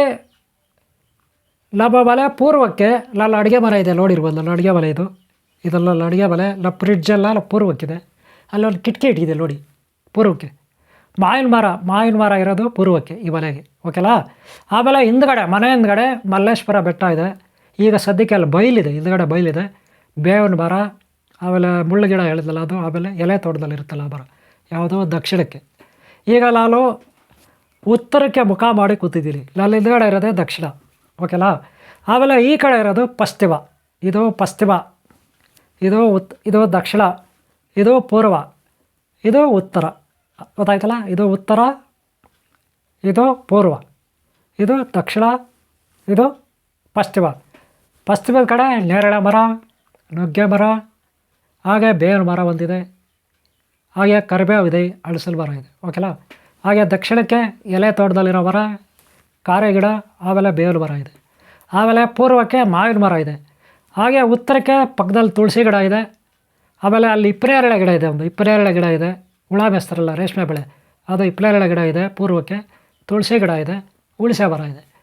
ನಮ್ಮ ಮನೆ ಪೂರ್ವಕ್ಕೆ ನನ್ನ ಅಡುಗೆ ಮನೆ ಇದೆ ನೋಡಿರ್ಬೋದು ನನ್ನ ಅಡುಗೆ ಮನೆ ಇದು. ಇದೆಲ್ಲ ನನ್ನ ಅಡುಗೆ ಮನೆ ನಮ್ಮ ಫ್ರಿಡ್ಜೆಲ್ಲ ನಮ್ಮ ಪೂರ್ವಕ್ಕಿದೆ. ಅಲ್ಲೊಂದು ಕಿಟಕಿ ಇಟ್ಟಿದೆ ನೋಡಿ, ಪೂರ್ವಕ್ಕೆ. ಮಾವಿನ ಮರ ಮಾವಿನ ಮರ ಇರೋದು ಪೂರ್ವಕ್ಕೆ ಈ ಮನೆಗೆ ಓಕೆಲಾ ಆಮೇಲೆ ಹಿಂದ್ಗಡೆ, ಮನೆ ಹಿಂದ್ಗಡೆ ಮಲ್ಲೇಶ್ವರ ಬೆಟ್ಟ ಇದೆ. ಈಗ ಸದ್ಯಕ್ಕೆ ಅಲ್ಲಿ ಬೈಲಿದೆ ಹಿಂದ್ಗಡೆ ಬೈಲಿದೆ ಬೇವಿನ ಮರ, ಆಮೇಲೆ ಮುಳ್ಳು ಗಿಡ ಹೇಳಿದ್ನಲ್ಲ ಅದು ಆಮೇಲೆ ಎಲೆ ತೋಟದಲ್ಲಿ ಇರುತ್ತಲ್ಲ ಮರ ಯಾವುದೋ ದಕ್ಷಿಣಕ್ಕೆ. ಈಗ ನಾನು ಉತ್ತರಕ್ಕೆ ಮುಖ ಮಾಡಿ ಕೂತಿದ್ದೀನಿ ನಾನು ಹಿಂದ್ಗಡೆ ಇರೋದೇ ದಕ್ಷಿಣ. ಓಕೆಲಾ ಆಮೇಲೆ ಈ ಕಡೆ ಇರೋದು ಪಶ್ಚಿಮ. ಇದು ಪಶ್ಚಿಮ. ಇದು ಉತ್, ಇದು ದಕ್ಷಿಣ. ಇದು ಪೂರ್ವ. ಇದು ಉತ್ತರ. ಗೊತ್ತಾಯ್ತಲ್ಲ? ಇದು ಉತ್ತರ, ಇದು ಪೂರ್ವ. ಇದು ದಕ್ಷಿಣ, ಇದು ಪಶ್ಚಿಮ. ಪಶ್ಚಿಮದ ಕಡೆ ನೇರಳೆ ಮರ, ನುಗ್ಗೆ ಮರ, ಹಾಗೆ ಬೇವಿನ ಮರ ಒಂದಿದೆ. ಹಾಗೆ ಕರಿಬೇವು ಇದೆ ಅಳಸಲು ಮರ ಇದೆ. ಓಕೆಲ್ಲ ಹಾಗೆ ದಕ್ಷಿಣಕ್ಕೆ ಎಲೆ ತೋಟದಲ್ಲಿರೋ ಮರ ಕಾರೆ ಗಿಡ ಆಮೇಲೆ ಬೇವಲು ಮರ ಇದೆ. ಆಮೇಲೆ ಪೂರ್ವಕ್ಕೆ ಮಾವಿನ ಮರ ಇದೆ. ಹಾಗೆ ಉತ್ತರಕ್ಕೆ ಪಕ್ಕದಲ್ಲಿ ತುಳಸಿ ಗಿಡ ಇದೆ. ಆಮೇಲೆ ಅಲ್ಲಿ ಇಪ್ಪನೇರಳೆ ಗಿಡ ಇದೆ ಒಂದು. ಇಪ್ಪನೇರಳೆ ಗಿಡ ಇದೆ. ಹುಳ ಬೇಸ್ತಾರಲ್ಲ ರೇಷ್ಮೆ ಬೆಳೆ. ಅದು ಇಪ್ಪನೇರಳೆ ಗಿಡ ಇದೆ. ಪೂರ್ವಕ್ಕೆ ತುಳಸಿ ಗಿಡ ಇದೆ. ಉಳಿಸೆ ಮರ ಇದೆ.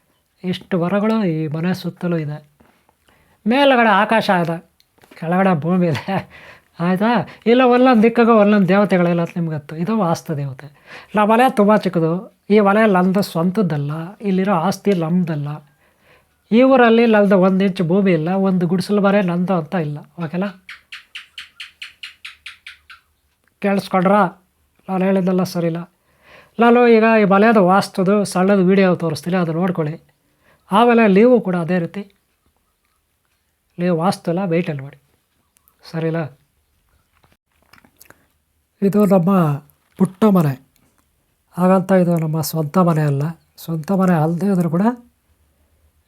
ಇಷ್ಟು ಮರಗಳು ಈ ಮನೆ ಸುತ್ತಲೂ ಇದೆ. ಮೇಲುಗಡೆ ಆಕಾಶ ಇದೆ. ಕೆಳಗಡೆ ಭೂಮಿ ಇದೆ. ಆಯಿತಾ? ಇಲ್ಲ, ಒಂದೊಂದು ದಿಕ್ಕಿಗೂ ಒಂದೊಂದು ದೇವತೆಗಳಿಲ್ಲ ನಿಮ್ಗೆ ಗೊತ್ತು. ಇದು ವಾಸ್ತು ದೇವತೆ. ನಮ್ಮ ಮನೆ ತುಂಬ ಚಿಕ್ಕದು. ಈ ವಲಯ ಲಲ್ದ ಸ್ವಂತದ್ದಲ್ಲ, ಇಲ್ಲಿರೋ ಆಸ್ತಿ ನಮ್ಮದಲ್ಲ ಈ ಊರಲ್ಲಿ ಲಲ್ದ ಒಂದು ಇಂಚು ಭೂಮಿ ಇಲ್ಲ, ಒಂದು ಗುಡಿಸಲು ಬರೇ ನಂದು ಅಂತ ಇಲ್ಲ, ಓಕೆನಾ? ಕೇಳಿಸ್ಕೊಂಡ್ರ? ನಾನು ಹೇಳಿದ್ದೆಲ್ಲ ಸರಿಲ್ಲ ನಾನು ಈಗ ಈ ವಲಯದ ವಾಸ್ತುದು ಸಣ್ಣದು ವೀಡಿಯೋ ತೋರಿಸ್ತೀನಿ ಅದು ನೋಡ್ಕೊಳ್ಳಿ. ಆಮೇಲೆ ಲೀವು ಕೂಡ ಅದೇ ರೀತಿ. ಲೀವ್ ವಾಸ್ತು ಎಲ್ಲ ವೆಯ್ಟಲ್ಲಿ ಮಾಡಿ ಸರಿಲ್ಲ ಇದು ನಮ್ಮ ಪುಟ್ಟ ಮನೆ. ಹಾಗಂತ ಇದು ನಮ್ಮ ಸ್ವಂತ ಮನೆ ಅಲ್ಲ. ಸ್ವಂತ ಮನೆ ಅಲ್ಲದೆ ಇದ್ರೂ ಕೂಡ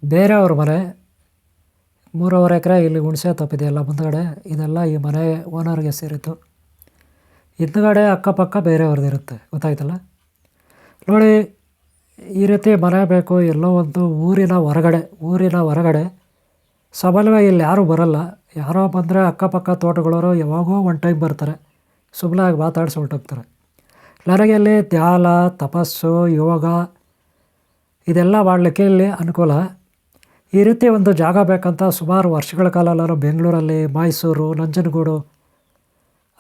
ಬೇರೆಯವ್ರ ಮನೆ, ಮೂರುವರೆ ಎಕರೆ ಇಲ್ಲಿ ಹುಣಸೆ ತಪ್ಪಿದೆ ಎಲ್ಲ ಮುಂದುಗಡೆ. ಇದೆಲ್ಲ ಈ ಮನೆ ಓನರ್ಗೆ ಸೇರಿತ್ತು ಹಿಂದುಗಡೆ ಅಕ್ಕಪಕ್ಕ ಬೇರೆಯವ್ರದ್ದು ಇರುತ್ತೆ. ಗೊತ್ತಾಯ್ತಲ್ಲ? ನೋಡಿ, ಈ ರೀತಿ ಮನೆ ಬೇಕು, ಎಲ್ಲೋ ಒಂದು ಊರಿನ ಹೊರಗಡೆ ಊರಿನ ಹೊರಗಡೆ. ಸಮನ್ವಯ ಇಲ್ಲಿ ಯಾರೂ ಬರಲ್ಲ. ಯಾರೋ ಬಂದರೆ ಅಕ್ಕಪಕ್ಕ ತೋಟಗಳವರು ಯಾವಾಗೋ ಒನ್ ಟೈಮ್ ಬರ್ತಾರೆ. ಸುಮ್ಮನೆ ಮಾತಾಡಿಸಿ ಹೊರಟೋಗ್ತಾರೆ ನನಗೆ ಇಲ್ಲಿ ಧ್ಯಾನ, ತಪಸ್ಸು, ಯೋಗ ಇದೆಲ್ಲ ಮಾಡಲಿಕ್ಕೆ ಇಲ್ಲಿ ಅನುಕೂಲ. ಈ ರೀತಿ ಒಂದು ಜಾಗ ಬೇಕಂತ ಸುಮಾರು ವರ್ಷಗಳ ಕಾಲ ನಾನು ಬೆಂಗಳೂರಲ್ಲಿ, ಮೈಸೂರು, ನಂಜನಗೂಡು,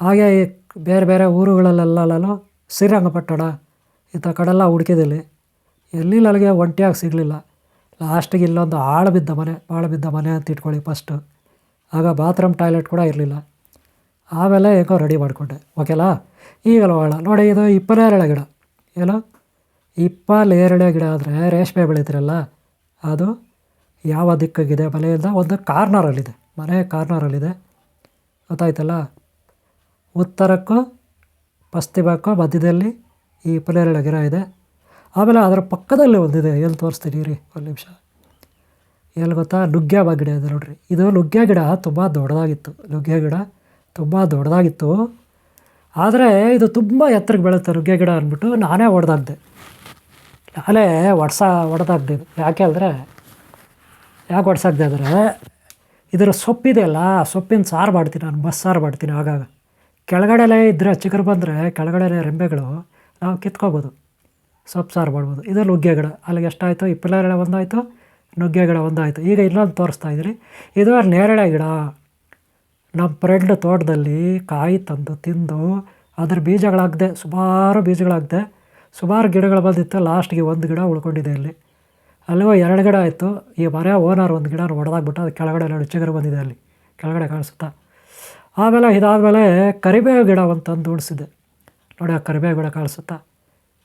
ಹಾಗೆ ಈ ಬೇರೆ ಬೇರೆ ಊರುಗಳಲ್ಲೆಲ್ಲ ನಾನು ಶ್ರೀರಂಗಪಟ್ಟಣ ಇಂಥ ಕಡೆಲ್ಲ ಹುಡುಕಿದಲ್ಲಿ ಎಲ್ಲಿ ನನಗೆ ಒಂಟಿಯಾಗಿ ಸಿಗಲಿಲ್ಲ. ಲಾಸ್ಟಿಗೆ ಇಲ್ಲೊಂದು ಆಳು ಬಿದ್ದ ಮನೆ ಆಳು ಬಿದ್ದ ಮನೆ ಅಂತ ಇಟ್ಕೊಳ್ಳಿ ಫಸ್ಟು ಆಗ ಬಾತ್ರೂಮ್ ಟಾಯ್ಲೆಟ್ ಕೂಡ ಇರಲಿಲ್ಲ. ಆಮೇಲೆ ಹೇಗೋ ರೆಡಿ ಮಾಡಿಕೊಂಡೆ. ಓಕೆಲಾ ಈಗಲ ಒಳ ನೋಡಿ ಇದು ಇಪ್ಪನೇರಳೆ ಗಿಡ. ಏನು? ಇಪ್ಪನೇರಳೆ ಗಿಡ ಆದರೆ ರೇಷ್ಮೆ ಬೆಳೀತಿರಲ್ಲ? ಅದು ಯಾವ ದಿಕ್ಕಿದೆ ಮನೆಯಿಂದ ಒಂದು ಕಾರ್ನರಲ್ಲಿದೆ ಮನೆ ಕಾರ್ನರಲ್ಲಿದೆ ಗೊತ್ತಾಯ್ತಲ್ಲ? ಉತ್ತರಕ್ಕೂ ಪಶ್ಚಿಮಕ್ಕೂ ಮಧ್ಯದಲ್ಲಿ ಈ ಇಪ್ಪನೇರಳೆ ಗಿಡ ಇದೆ. ಆಮೇಲೆ ಅದರ ಪಕ್ಕದಲ್ಲಿ ಒಂದಿದೆ. ಎಲ್ಲಿ ತೋರಿಸ್ತೀನಿ ರೀ? ಒಂದು ನಿಮಿಷ. ಎಲ್ಲಿ ಗೊತ್ತಾ? ನುಗ್ಗೆ ಗಿಡ ಇದೆ ನೋಡಿರಿ. ಇದು ನುಗ್ಗೆ ಗಿಡ ತುಂಬ ದೊಡ್ಡದಾಗಿತ್ತು. ನುಗ್ಗೆ ಗಿಡ ತುಂಬ ದೊಡ್ಡದಾಗಿತ್ತು. ಆದರೆ ಇದು ತುಂಬ ಎತ್ತರಕ್ಕೆ ಬೆಳುತ್ತೆ ನುಗ್ಗೆ ಗಿಡ ಅಂದ್ಬಿಟ್ಟು ನಾನೇ ಹೊಡೆದಾಗ್ದೆ ನಾನೇ ಒಡ್ಸ ಹೊಡೆದಾಗ್ದೆ ಯಾಕೆ ಅಂದರೆ, ಯಾಕೆ ಹೊಡ್ಸಾಗ್ದೆ ಅಂದರೆ, ಇದರ ಸೊಪ್ಪಿದೆಯಲ್ಲ ಸೊಪ್ಪಿನ ಸಾರು ಮಾಡ್ತೀನಿ ನಾನು, ಬಸ್ ಸಾರು ಮಾಡ್ತೀನಿ ಆಗಾಗ. ಕೆಳಗಡೆಲೇ ಇದ್ದರೆ ಚಿಕ್ಕರು ಬಂದರೆ ಕೆಳಗಡೆ ರೆಂಬೆಗಳು, ನಾವು ಕಿತ್ಕೋಬೋದು. ಸೊಪ್ಪು ಸಾರು ಮಾಡ್ಬೋದು. ಇದು ನುಗ್ಗೆ ಗಿಡ. ಅಲ್ಲಿಗೆ ಎಷ್ಟಾಯಿತು? ಇಪ್ಪನೇರಳೆ ಒಂದಾಯಿತು, ನುಗ್ಗೆ ಗಿಡ ಒಂದಾಯಿತು. ಈಗ ಇನ್ನೊಂದು ತೋರಿಸ್ತಾ ಇದ್ದೀನಿ. ಇದು ನೇರಳೆ ಗಿಡ. ನಮ್ಮ ಫ್ರೆಂಡ್ ತೋಟದಲ್ಲಿ ಕಾಯಿ ತಂದು ತಿಂದು ಅದ್ರ ಬೀಜಗಳಾಗದೆ, ಸುಮಾರು ಬೀಜಗಳಾಗದೆ, ಸುಮಾರು ಗಿಡಗಳು ಬಂದಿತ್ತು. ಲಾಸ್ಟ್ಗೆ ಒಂದು ಗಿಡ ಉಳ್ಕೊಂಡಿದೆ ಇಲ್ಲಿ. ಅಲ್ಲಿಗೋ ಎರಡು ಗಿಡ ಆಯಿತು. ಈ ಮರ ಓನರ್ ಒಂದು ಗಿಡ ಹೊಡೆದಾಗ್ಬಿಟ್ಟು ಅದು ಕೆಳಗಡೆ ಎರಡು ಚಿಗರು ಬಂದಿದೆ ಅಲ್ಲಿ. ಕೆಳಗಡೆ ಕಾಣಿಸುತ್ತಾ. ಆಮೇಲೆ ಇದಾದಮೇಲೆ ಕರಿಬೇವು ಗಿಡ ಒಂದು ತಂದು ಉಣಿಸಿದೆ ನೋಡಿ ಆ ಕರಿಬೇವು ಗಿಡ ಕಾಣಿಸುತ್ತಾ.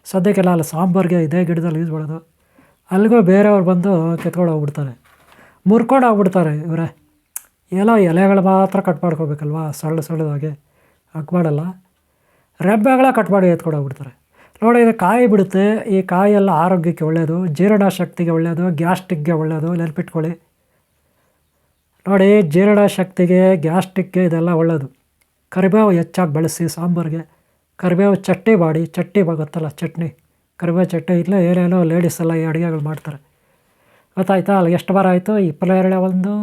ಸದ್ಯಕ್ಕೆಲ್ಲ ಅಲ್ಲಿ ಸಾಂಬಾರಿಗೆ ಇದೇ ಗಿಡದಲ್ಲಿ ಯೂಸ್ ಮಾಡೋದು. ಅಲ್ಲಿಗೂ ಬೇರೆಯವ್ರು ಬಂದು ಕೆತ್ಕೊಂಡು ಹೋಗ್ಬಿಡ್ತಾರೆ. ಮುರ್ಕೊಂಡು ಹೋಗ್ಬಿಡ್ತಾರೆ ಇವರೇ. ಏನೋ ಎಲೆಗಳು ಮಾತ್ರ ಕಟ್ ಮಾಡ್ಕೋಬೇಕಲ್ವಾ? ಸಳ್ಳು ಸಳ್ಳದಾಗೆ ಹಂಗೆ ರೆಂಬೆಗಳ ಕಟ್ ಮಾಡಿ ಎತ್ಕೊಂಡೋಗ್ಬಿಡ್ತಾರೆ ನೋಡಿ, ಇದು ಕಾಯಿ ಬಿಡುತ್ತೆ. ಈ ಕಾಯೆಲ್ಲ ಆರೋಗ್ಯಕ್ಕೆ ಒಳ್ಳೆಯದು ಜೀರ್ಣ ಶಕ್ತಿಗೆ ಒಳ್ಳೆಯದು ಗ್ಯಾಸ್ಟ್ರಿಕ್ಗೆ ಒಳ್ಳೆಯದು ನೆನಪಿಟ್ಕೊಳ್ಳಿ. ನೋಡಿ ಜೀರ್ಣ ಶಕ್ತಿಗೆ ಗ್ಯಾಸ್ಟ್ರಿಕ್ಗೆ ಇದೆಲ್ಲ ಒಳ್ಳೆಯದು ಕರಿಬೇವು ಹೆಚ್ಚಾಗಿ ಬಳಸಿ ಸಾಂಬಾರಿಗೆ. ಕರಿಬೇವು ಚಟ್ನಿ ಮಾಡಿ. ಚಟ್ನಿ ಗೊತ್ತಲ್ಲ, ಚಟ್ನಿ. ಕರಿಬೇವು ಚಟ್ನಿ ಇಲ್ಲ ಏನೇನೋ ಲೇಡೀಸ್ ಎಲ್ಲ ಈ ಅಡುಗೆಗಳು ಮಾಡ್ತಾರೆ. ಗೊತ್ತಾಯ್ತಾ? ಅಲ್ಲಿ ಎಷ್ಟು ಬಾರ ಆಯಿತು? ಇಪ್ಪತ್ತೆರಡೇ ಒಂದು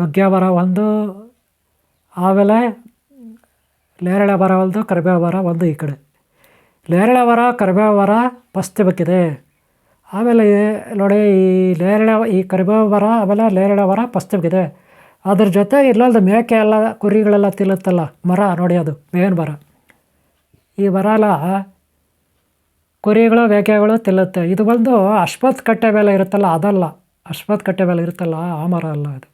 ನುಗ್ಗೆ ಬರ ಒಂದು, ಆಮೇಲೆ ನೇರಳೆ ಬರ ಒಂದು ಕರಿಬೇವು ಬರ ಒಂದು ಈ ಕಡೆ. ಲೇರಳೆ ಬರ ಕರಿಬೇವು ಬರ ಪಶ್ಚಿಮಕ್ಕಿದೆ ಆಮೇಲೆ ನೋಡಿ ಈ ಲೇರಳೆ, ಈ ಕರಿಬೇವು ಬರ ಆಮೇಲೆ ನೇರಳೆ ಬರ ಪಶ್ಚಿಮಕ್ಕಿದೆ ಅದ್ರ ಜೊತೆ ಇಲ್ಲೊಂದು ಮೇಕೆ ಎಲ್ಲ, ಕುರಿಗಳೆಲ್ಲ ತಿಲ್ಲುತ್ತಲ್ಲ ಮರ ನೋಡಿ ಅದು, ಮೇನ್ ಮರ. ಈ ಮರ ಎಲ್ಲ ಕುರಿಗಳು, ಮೇಕೆಗಳು ತಿಲ್ಲುತ್ತೆ ಇದು ಬಂದು ಅಶ್ವತ್ ಕಟ್ಟೆ ಮೇಲೆ ಇರುತ್ತಲ್ಲ, ಅದಲ್ಲ. ಅಶ್ವತ್ ಕಟ್ಟೆ ಮೇಲೆ ಇರುತ್ತಲ್ಲ ಆ ಮರ ಅಲ್ಲ ಇದು.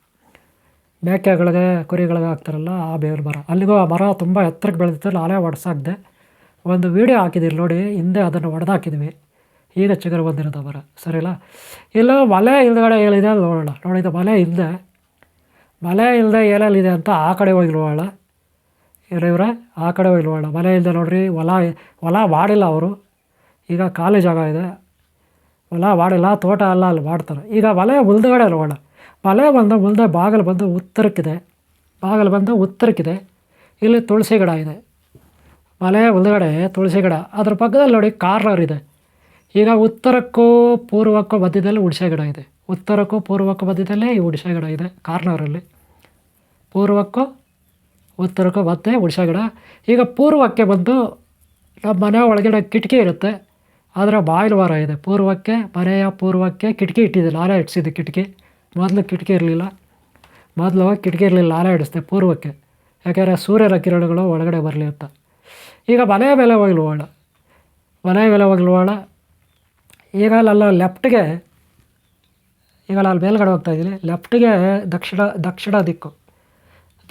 ಮೇಕೆಗಳಿಗೆ, ಕುರಿಗಳಿಗೆ ಹಾಕ್ತಾರಲ್ಲ, ಆ ಬೇವಿನ ಮರ. ಅಲ್ಲಿಗೂ ಆ ಮರ ತುಂಬ ಎತ್ತರಕ್ಕೆ ಬೆಳೆದಿತ್ತು ನಾನೇ ಒಡ್ಸಾಕ್ದೆ. ಒಂದು ವೀಡಿಯೋ ಹಾಕಿದ್ದೀರಿ ನೋಡಿ, ಹಿಂದೆ ಅದನ್ನು ಒಡೆದಾಕಿದ್ವಿ. ಈಗ ಚಿಗುರು ಬಂದಿರೋದು ಮರ. ಸರಿಲ್ಲ ಇಲ್ಲ ಮಲೆ ಹಿಂದ್ಗಡೆ ಹೇಳಿದೆ ಅಲ್ಲಿ ನೋಡೋಣ. ನೋಡಿ, ಇದು ಮಲೆ ಹಿಂದೆ. ಮಲೆ ಇಲ್ಲದೆ ಏನಲ್ಲಿದೆ ಅಂತ ಆ ಕಡೆ ಹೋಗಿ ನೋಡೋಣ. ಇವರೇ? ಆ ಕಡೆ ಹೋಗಿ ನೋಡೋಣ. ಮಲೆ ಇಲ್ಲದೆ ನೋಡಿರಿ, ಹೊಲ ಹೊಲ ಮಾಡಿಲ್ಲ ಅವರು. ಈಗ ಖಾಲಿ ಜಾಗ ಇದೆ. ಹೊಲ ಮಾಡಿಲ್ಲ, ತೋಟ ಎಲ್ಲ ಅಲ್ಲಿ ಮಾಡ್ತಾರೆ. ಈಗ ಮಲೆ ಮುಂದ್ಗಡೆ ನೋಡೋಣ. ಮಲೆ ಬಂದ ಮುಂದೆ ಬಾಗಿಲು ಬಂದು ಉತ್ತರಕ್ಕಿದೆ. ಬಾಗಿಲು ಬಂದು ಉತ್ತರಕ್ಕಿದೆ. ಇಲ್ಲಿ ತುಳಸಿ ಗಿಡ ಇದೆ. ಮಲೆ ಒಳಗಡೆ ತುಳಸಿ ಗಿಡ. ಅದ್ರ ಪಕ್ಕದಲ್ಲಿ ನೋಡಿ ಕಾರ್ನರ್ ಇದೆ. ಈಗ ಉತ್ತರಕ್ಕೂ ಪೂರ್ವಕ್ಕೂ ಮಧ್ಯದಲ್ಲಿ ಹುಣಸೆ ಗಿಡ ಇದೆ. ಉತ್ತರಕ್ಕೂ ಪೂರ್ವಕ್ಕೂ ಮಧ್ಯದಲ್ಲೇ ಈ ಹುಣಸೆ ಗಿಡ ಇದೆ ಕಾರ್ನರಲ್ಲಿ ಪೂರ್ವಕ್ಕೂ ಉತ್ತರಕ್ಕೂ ಮತ್ತೆ ಹುಣಸೆ ಗಿಡ. ಈಗ ಪೂರ್ವಕ್ಕೆ ಬಂದು ನಮ್ಮ ಮನೆ ಒಳಗಡೆ ಕಿಟಕಿ ಇರುತ್ತೆ. ಆದರೆ ಬಾಗಿಲು ವಾರ ಇದೆ. ಪೂರ್ವಕ್ಕೆ, ಮನೆಯ ಪೂರ್ವಕ್ಕೆ ಕಿಟಕಿ ಇಟ್ಟಿದ್ದೆ ನಾನೇ ಇಟ್ಸಿದ್ದೆ ಕಿಟಕಿ. ಮೊದಲು ಕಿಟಕಿ ಇರಲಿಲ್ಲ. ಮೊದಲು ಕಿಟಕಿ ಇರಲಿಲ್ಲ, ಆಲ ಇಡಿಸ್ದೆ ಪೂರ್ವಕ್ಕೆ. ಯಾಕೆಂದರೆ ಸೂರ್ಯರ ಕಿರಣಗಳು ಒಳಗಡೆ ಬರಲಿ ಅಂತ. ಈಗ ಮನೆ ಮೇಲೆ ಹೋಗ್ಲುವಾಳ ಮನೆ ಮೇಲೆ ಹೋಗ್ಲುವಾಳ ಈಗ ಅಲ್ಲ ಲೆಫ್ಟ್ಗೆ ಈಗ ನಾನು ಮೇಲ್ಗಡೆ ಹೋಗ್ತಾ ಇದ್ದೀನಿ. ಲೆಫ್ಟ್ಗೆ ದಕ್ಷಿಣ ದಕ್ಷಿಣ ದಿಕ್ಕು.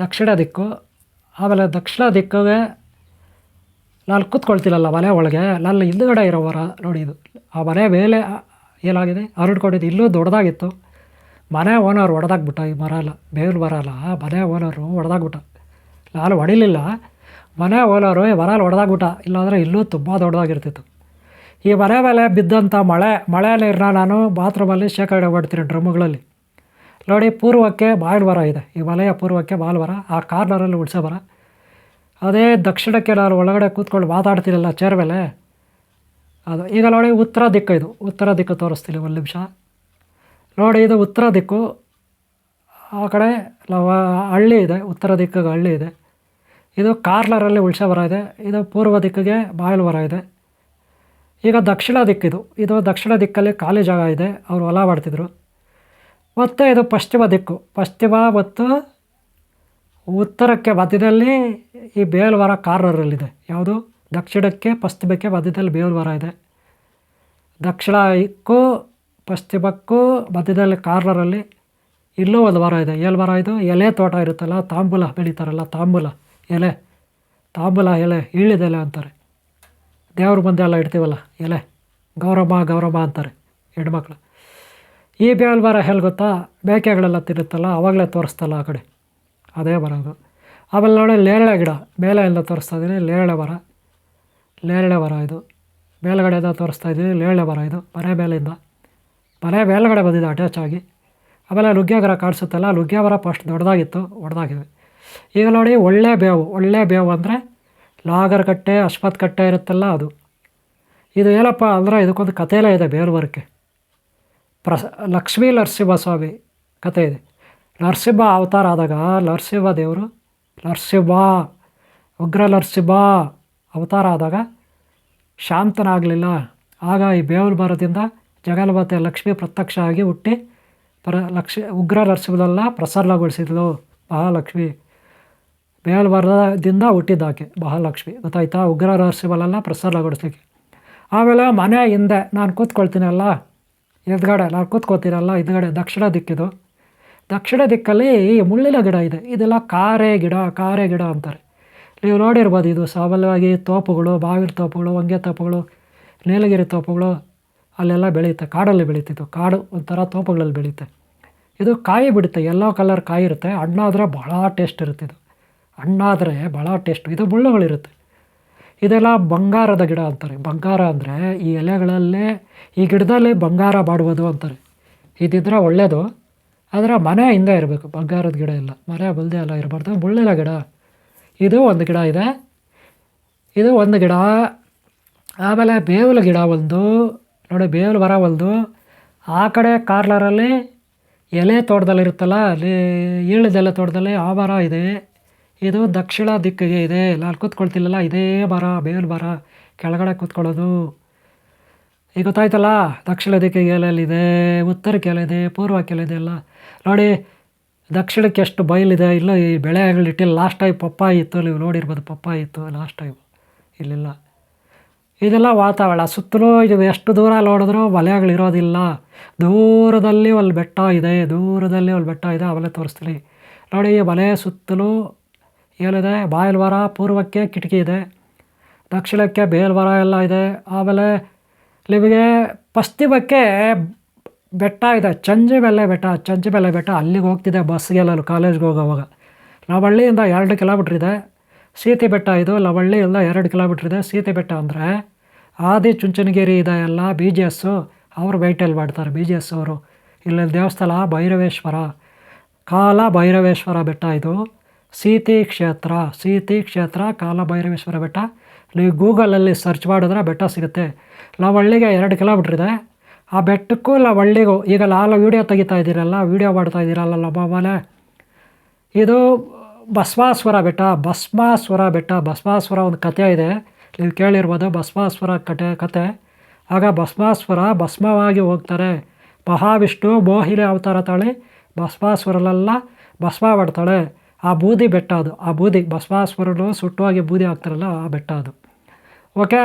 ದಕ್ಷಿಣ ದಿಕ್ಕು. ಆಮೇಲೆ ದಕ್ಷಿಣ ದಿಕ್ಕಿಗೆ ನಾನು ಕೂತ್ಕೊಳ್ತಿಲ್ಲಲ್ಲ ಮನೆ ಒಳಗೆ. ನಾನು ಹಿಂದುಗಡೆ ಇರೋ ಮರ ನೋಡಿ ಇದು. ಆ ಮನೆ ಮೇಲೆ ಏನಾಗಿದೆ? ಹರಡ್ಕೊಂಡಿದ್ದು ಇಲ್ಲೂ ದೊಡ್ಡದಾಗಿತ್ತು. ಮನೆ ಓನರ್ ಹೊಡೆದಾಗ್ಬಿಟ್ಟ ಈ ಮರ ಎಲ್ಲ, ಬೇವಿನ ಮರ ಅಲ್ಲ ಮನೆ ಓನರು ಹೊಡೆದಾಕ್ಬಿಟ್ಟ ನಾನು ಹೊಡಿಲಿಲ್ಲ. ಮನೆ ಓನರು ಈ ಮರ ಹೊಡೆದಾಕ್ಬಿಟ್ಟ ಇಲ್ಲಾಂದರೆ ಇಲ್ಲೂ ತುಂಬ ದೊಡ್ಡದಾಗಿರ್ತಿತ್ತು. ಈ ಮನೆ ಮೇಲೆ ಬಿದ್ದಂಥ ಮಳೆ ಮಳೆ ನೀರನ್ನ ನಾನು ಬಾತ್ರೂಮಲ್ಲಿ ಶೇಖರಣೆ ಮಾಡ್ತೀನಿ ಡ್ರಮ್ಗಳಲ್ಲಿ. ನೋಡಿ, ಪೂರ್ವಕ್ಕೆ ಬಾಯಿಲ್ ಮರ ಇದೆ. ಈ ಮಲೆಯ ಪೂರ್ವಕ್ಕೆ ಬಾಲ್ ಮರ, ಆ ಕಾರ್ನರಲ್ಲಿ ಉಳಿಸೋ ಬರ ಅದೇ ದಕ್ಷಿಣಕ್ಕೆ ನಾನು ಒಳಗಡೆ ಕೂತ್ಕೊಂಡು ಮಾತಾಡ್ತಿರಲ್ಲ ಚೇರ್ ಮೇಲೆ. ಅದು, ಈಗ ನೋಡಿ, ಉತ್ತರ ದಿಕ್ಕು ಇದು. ಉತ್ತರ ದಿಕ್ಕು ತೋರಿಸ್ತೀನಿ ಒಂದು ನಿಮಿಷ. ನೋಡಿ, ಇದು ಉತ್ತರ ದಿಕ್ಕು. ಆ ಕಡೆ ಲವ, ಹಳ್ಳಿ ಇದೆ, ಉತ್ತರ ದಿಕ್ಕಿಗೆ ಹಳ್ಳಿ ಇದೆ. ಇದು ಕಾರ್ಲರಲ್ಲಿ ಉಳ್ಸೆ ಬರ ಇದೆ, ಇದು ಪೂರ್ವ ದಿಕ್ಕಿಗೆ ಬಾಯಲ್ ಬರ ಇದೆ. ಈಗ ದಕ್ಷಿಣ ದಿಕ್ಕಿದು. ಇದು ದಕ್ಷಿಣ ದಿಕ್ಕಲ್ಲಿ ಖಾಲಿ ಜಾಗ ಇದೆ, ಅವರು ಹೊಲ ಮಾಡ್ತಿದ್ರು. ಮತ್ತು ಇದು ಪಶ್ಚಿಮ ದಿಕ್ಕು. ಪಶ್ಚಿಮ ಮತ್ತು ಉತ್ತರಕ್ಕೆ ಮಧ್ಯದಲ್ಲಿ ಈ ಬೇಲ್ವರ ಕಾರ್ನರಲ್ಲಿದೆ. ಯಾವುದು? ದಕ್ಷಿಣಕ್ಕೆ, ಪಶ್ಚಿಮಕ್ಕೆ ಮಧ್ಯದಲ್ಲಿ ಬೇಲ್ವರ ಇದೆ. ದಕ್ಷಿಣ ದಿಕ್ಕು ಪಶ್ಚಿಮಕ್ಕೂ ಮಧ್ಯದಲ್ಲಿ ಕಾರ್ನರಲ್ಲಿ ಇಲ್ಲೂ ಒಂದು ಮರ ಇದೆ. ಎಲ್ಲಿ ಮರ ಇದು? ಎಲೆ ತೋಟ ಇರುತ್ತಲ್ಲ, ತಾಂಬೂಲ ಬೆಳೀತಾರಲ್ಲ, ತಾಂಬೂಲ, ಎಲೆ. ತಾಂಬೂಲ, ಎಲೆ ಇಳಿದೆಲೆ ಅಂತಾರೆ. ದೇವ್ರ ಮುಂದೆ ಎಲ್ಲ ಇಡ್ತೀವಲ್ಲ, ಎಲೆ. ಗೌರಮ್ಮ ಗೌರಮ್ಮ ಅಂತಾರೆ ಹೆಣ್ಮಕ್ಳು. ಈ ಬೇಲ್ ಮರ ಹೇಳಿ ಗೊತ್ತಾ? ಮೇಕೆಗಳೆಲ್ಲ ತಿರುತ್ತಲ್ಲ, ಅವಾಗಲೇ ತೋರಿಸ್ತಲ್ಲ ಆ ಕಡೆ. ಅದೇ ಮರ ಅದು. ಆಮೇಲೆ ನೋಡಿ ನೇರಳೆ ಗಿಡ. ಮೇಲೆಯಿಂದ ತೋರಿಸ್ತಾ ಇದ್ದೀನಿ ನೇರಳೆ ಮರ. ನೇರಳೆ ಮರ ಇದು. ಮೇಲುಗಡೆಯಿಂದ ತೋರಿಸ್ತಾ ಇದ್ದೀನಿ ನೇರಳೆ ಮರ ಇದು, ಮನೆ ಮೇಲಿಂದ. ಮನೆ ಮೇಲ್ಗಡೆ ಬಂದಿದೆ ಅಟ್ಯಾಚ್ ಆಗಿ. ಆಮೇಲೆ ನುಗ್ಗೆಗರ ಕಾಣಿಸುತ್ತಲ್ಲ ನುಗ್ಗೆಮರ ಫಸ್ಟ್ ದೊಡ್ಡದಾಗಿತ್ತು ಹೊಡೆದಾಗಿದೆ ಈಗ ನೋಡಿ, ಒಳ್ಳೆ ಬೇವು ಒಳ್ಳೆ ಬೇವು ಅಂದರೆ ಲಾಗರ್ಕಟ್ಟೆ ಅಶ್ವತ್ ಕಟ್ಟೆ ಇರುತ್ತಲ್ಲ ಅದು. ಇದು ಏನಪ್ಪ ಅಂದರೆ ಇದಕ್ಕೊಂದು ಕಥೆಯೇ ಇದೆ ಬೇರು ಬರಕ್ಕೆ ಪ್ರಸ, ಲಕ್ಷ್ಮೀ ನರಸಿಂಹಸ್ವಾಮಿ ಕಥೆ ಇದೆ. ನರಸಿಂಹ ಅವತಾರ ಆದಾಗ ನರಸಿಂಹ ದೇವರು, ನರಸಿಂಹ, ಉಗ್ರ ನರಸಿಂಹ ಅವತಾರ ಆದಾಗ ಶಾಂತನಾಗಲಿಲ್ಲ. ಆಗ ಈ ಬೇವಿನ ಮರದಿಂದ ಜಗನ್ಮಾತೆ ಲಕ್ಷ್ಮಿ ಪ್ರತ್ಯಕ್ಷ ಆಗಿ ಹುಟ್ಟಿ ಪರ ಲಕ್ಷ್ಮಿ ಉಗ್ರ ನರಸಿಂಹನೆಲ್ಲ ಪ್ರಸನ್ನಗೊಳಿಸಿದ್ಲು ಮಹಾಲಕ್ಷ್ಮಿ. ಮೇಲ್ಬಾರದಿಂದ ಹುಟ್ಟಿದ್ದಾಕೆ ಮಹಾಲಕ್ಷ್ಮಿ. ಗೊತ್ತಾಯ್ತಾ? ಉಗ್ರ ನರಸಿಂಹನೆಲ್ಲ ಪ್ರಸನ್ನಗೊಳಿಸ್ಲಿಕ್ಕೆ. ಆಮೇಲೆ ಮನೆ ಹಿಂದೆ ನಾನು ಕೂತ್ಕೊಳ್ತೀನಲ್ಲ, ಎದುಗಡೆ ನಾನು ಕೂತ್ಕೋತೀರಲ್ಲ ಎದುಗಡೆ ದಕ್ಷಿಣ ದಿಕ್ಕಿದು. ದಕ್ಷಿಣ ದಿಕ್ಕಲ್ಲಿ ಈ ಮುಳ್ಳಿನ ಗಿಡ ಇದೆ. ಇದೆಲ್ಲ ಕಾರೆ ಗಿಡ ಕಾರೆ ಗಿಡ ಅಂತಾರೆ. ನೀವು ನೋಡಿರ್ಬೋದು ಇದು ಸಾಮಾನ್ಯವಾಗಿ ತೋಪುಗಳು ಬಾವಿರ ತೋಪುಗಳು, ಹೊಂಗೆ ತೋಪುಗಳು, ನೀಲಗಿರಿ ತೋಪುಗಳು. ಅಲ್ಲೆಲ್ಲ ಬೆಳೆಯುತ್ತೆ, ಕಾಡಲ್ಲಿ ಬೆಳೀತಿತ್ತು ಕಾಡು ಒಂಥರ ತೋಪಗಳಲ್ಲಿ ಬೆಳೆಯುತ್ತೆ. ಇದು ಕಾಯಿ ಬಿಡುತ್ತೆ ಎಲ್ಲೋ ಕಲರ್ ಕಾಯಿ ಇರುತ್ತೆ, ಹಣ್ಣಾದರೆ ಭಾಳ ಟೇಸ್ಟ್ ಇರುತ್ತೆ ಇದು. ಹಣ್ಣಾದರೆ ಭಾಳ ಟೇಸ್ಟ್ ಇದು ಮುಳ್ಳುಗಳಿರುತ್ತೆ. ಇದೆಲ್ಲ ಬಂಗಾರದ ಗಿಡ ಅಂತಾರೆ. ಬಂಗಾರ ಅಂದರೆ ಈ ಎಲೆಗಳಲ್ಲೇ, ಈ ಗಿಡದಲ್ಲಿ ಬಂಗಾರ ಬಾಡುವುದು ಅಂತಾರೆ. ಇದಿದ್ರೆ ಒಳ್ಳೆಯದು ಆದರೆ ಮನೆ ಹಿಂದೆ ಇರಬೇಕು, ಬಂಗಾರದ ಗಿಡ ಇಲ್ಲ. ಮನೆ ಬಲ್ದೆ ಎಲ್ಲ ಇರಬಾರ್ದು, ಮುಳ್ಳಿನ ಗಿಡ. ಇದು ಒಂದು ಗಿಡ ಇದೆ. ಇದು ಒಂದು ಗಿಡ, ಆಮೇಲೆ ಬೇವಿನ ಗಿಡ ಒಂದು ನೋಡಿ ಬೇವಲು ಬರವಲ್ದು. ಆ ಕಡೆ ಕಾರ್ಲರಲ್ಲಿ ಎಲೆ ತೋಟದಲ್ಲಿರುತ್ತಲ್ಲ, ಅಲ್ಲಿ ಈಳದೆಲೆ ತೋಟದಲ್ಲಿ ಆ ಮರ ಇದೆ. ಇದು ದಕ್ಷಿಣ ದಿಕ್ಕಿಗೆ ಇದೆ. ನಾನು ಕೂತ್ಕೊಳ್ತಿಲ್ಲಲ್ಲ, ಇದೇ ಮರ ಬೇವಿನ ಮರ ಕೆಳಗಡೆ ಕೂತ್ಕೊಳ್ಳೋದು. ಈಗ ಗೊತ್ತಾಯ್ತಲ್ಲ, ದಕ್ಷಿಣ ದಿಕ್ಕಿಗೆ ಎಲ್ಲೆಲ್ಲಿದೆ ಉತ್ತರಕ್ಕೆ ಪೂರ್ವ ಪೂರ್ವಕ್ಕೆ ಇದೆ ಎಲ್ಲ. ನೋಡಿ, ದಕ್ಷಿಣಕ್ಕೆ ಎಷ್ಟು ಬಯಲಿದೆ ಇಲ್ಲ ಈ ಬೆಳೆಗಳಿಟ್ಟಿಲ್ಲ ಲಾಸ್ಟ್ ಟೈಮ್ ಪಪ್ಪಾಯಿ ಇತ್ತು, ನೀವು ನೋಡಿರ್ಬೋದು ಪಪ್ಪಾಯಿ ಇತ್ತು ಲಾಸ್ಟ್ ಟೈಮ್ ಇಲ್ಲಿಲ್ಲ. ಇದೆಲ್ಲ ವಾತಾವರಣ. ಸುತ್ತಲೂ ಇದು ಎಷ್ಟು ದೂರ ನೋಡಿದ್ರೂ ಮಲೆಗಳಿರೋದಿಲ್ಲ. ದೂರದಲ್ಲಿ ಒಂದು ಬೆಟ್ಟ ಇದೆ, ದೂರದಲ್ಲಿ ಒಂದು ಬೆಟ್ಟ ಇದೆ, ಆಮೇಲೆ ತೋರಿಸ್ತೀನಿ. ನೋಡಿ, ಈ ಮಲೆ ಸುತ್ತಲೂ ಏನಿದೆ? ಬಾಯಲ್ವಾರ ಪೂರ್ವಕ್ಕೆ ಕಿಟಕಿ ಇದೆ, ದಕ್ಷಿಣಕ್ಕೆ ಬೇಲ್ವಾರ ಎಲ್ಲ ಇದೆ, ಆಮೇಲೆ ನಿಮಗೆ ಪಶ್ಚಿಮಕ್ಕೆ ಬೆಟ್ಟ ಇದೆ ಚಂಜಿಬೆಲ್ಲೆ ಬೆಟ್ಟ ಚಂಜಿಬೆಲ್ಲೆ ಬೆಟ್ಟ ಅಲ್ಲಿಗೆ ಹೋಗ್ತಿದೆ ಬಸ್ಗೆಲ್ಲ, ಕಾಲೇಜ್ಗೆ ಹೋಗೋವಾಗ. ಹಳ್ಳಿಯಿಂದ ಎರಡು ಕಿಲೋಮೀಟ್ರ್ ಇದೆ. ಸೀತಿ ಬೆಟ್ಟ ಇದು ಲವಳ್ಳಿಯಿಂದ ಎರಡು ಕಿಲೋಮೀಟ್ರ್ ಇದೆ. ಸೀತೆ ಬೆಟ್ಟ ಅಂದರೆ ಆದಿ ಚುಂಚನಗಿರಿ ಇದೆ ಎಲ್ಲ ಬಿ ಜಿ ಎಸ್ಸು ಅವರು ವೈಟಲ್ಲಿ ಮಾಡ್ತಾರೆ ಬಿ ಜಿ ಎಸ್ ಅವರು. ಇಲ್ಲಿ ದೇವಸ್ಥಾನ ಭೈರವೇಶ್ವರ, ಕಾಲ ಭೈರವೇಶ್ವರ ಬೆಟ್ಟ ಇದು. ಸೀತಿ ಕ್ಷೇತ್ರ ಸೀತಿ ಕ್ಷೇತ್ರ, ಕಾಲ ಭೈರವೇಶ್ವರ ಬೆಟ್ಟ. ನೀವು ಗೂಗಲಲ್ಲಿ ಸರ್ಚ್ ಮಾಡಿದ್ರೆ ಬೆಟ್ಟ ಸಿಗುತ್ತೆ. ಲವಳ್ಳಿಗೆ ಎರಡು ಕಿಲೋಮೀಟ್ರ್ ಇದೆ. ಆ ಬೆಟ್ಟಕ್ಕೂ ಲವಳ್ಳಿಗೂ ಈಗ ಲಾಲ ವೀಡಿಯೋ ತೆಗಿತಾ ಇದ್ದೀರಲ್ಲ ವೀಡಿಯೋ ಮಾಡ್ತಾ ಇದ್ದೀರಲ್ಲ ಲಬ್ಬಾಮಲೆ ಇದು ಬಸವಾಸ್ವರ ಬೆಟ್ಟ, ಭಸ್ಮಾಸ್ವರ ಬೆಟ್ಟ, ಭಸ್ಮಾಸ್ವರ ಒಂದು ಕಥೆ ಇದೆ. ನೀವು ಕೇಳಿರ್ಬೋದು, ಭಸ್ಮಾಸ್ವರ ಕತೆ ಕತೆ ಆಗ ಭಸ್ಮಾಸ್ವರ ಭಸ್ಮವಾಗಿ ಹೋಗ್ತಾರೆ. ಮಹಾವಿಷ್ಣು ಮೋಹಿನಿ ಅವತಾರ ತಾಳಿ ಭಸ್ಮಾಸ್ವರಲೆಲ್ಲ ಭಸ್ಮ ಮಾಡ್ತಾಳೆ ಆ ಬೂದಿ ಬೆಟ್ಟ ಅದು. ಆ ಬೂದಿ, ಭಸ್ಮಾಸ್ವರನು ಸುಟ್ಟುವಾಗಿ ಬೂದಿ ಹಾಕ್ತಾರಲ್ಲ ಆ ಬೆಟ್ಟ ಅದು. ಓಕೆ,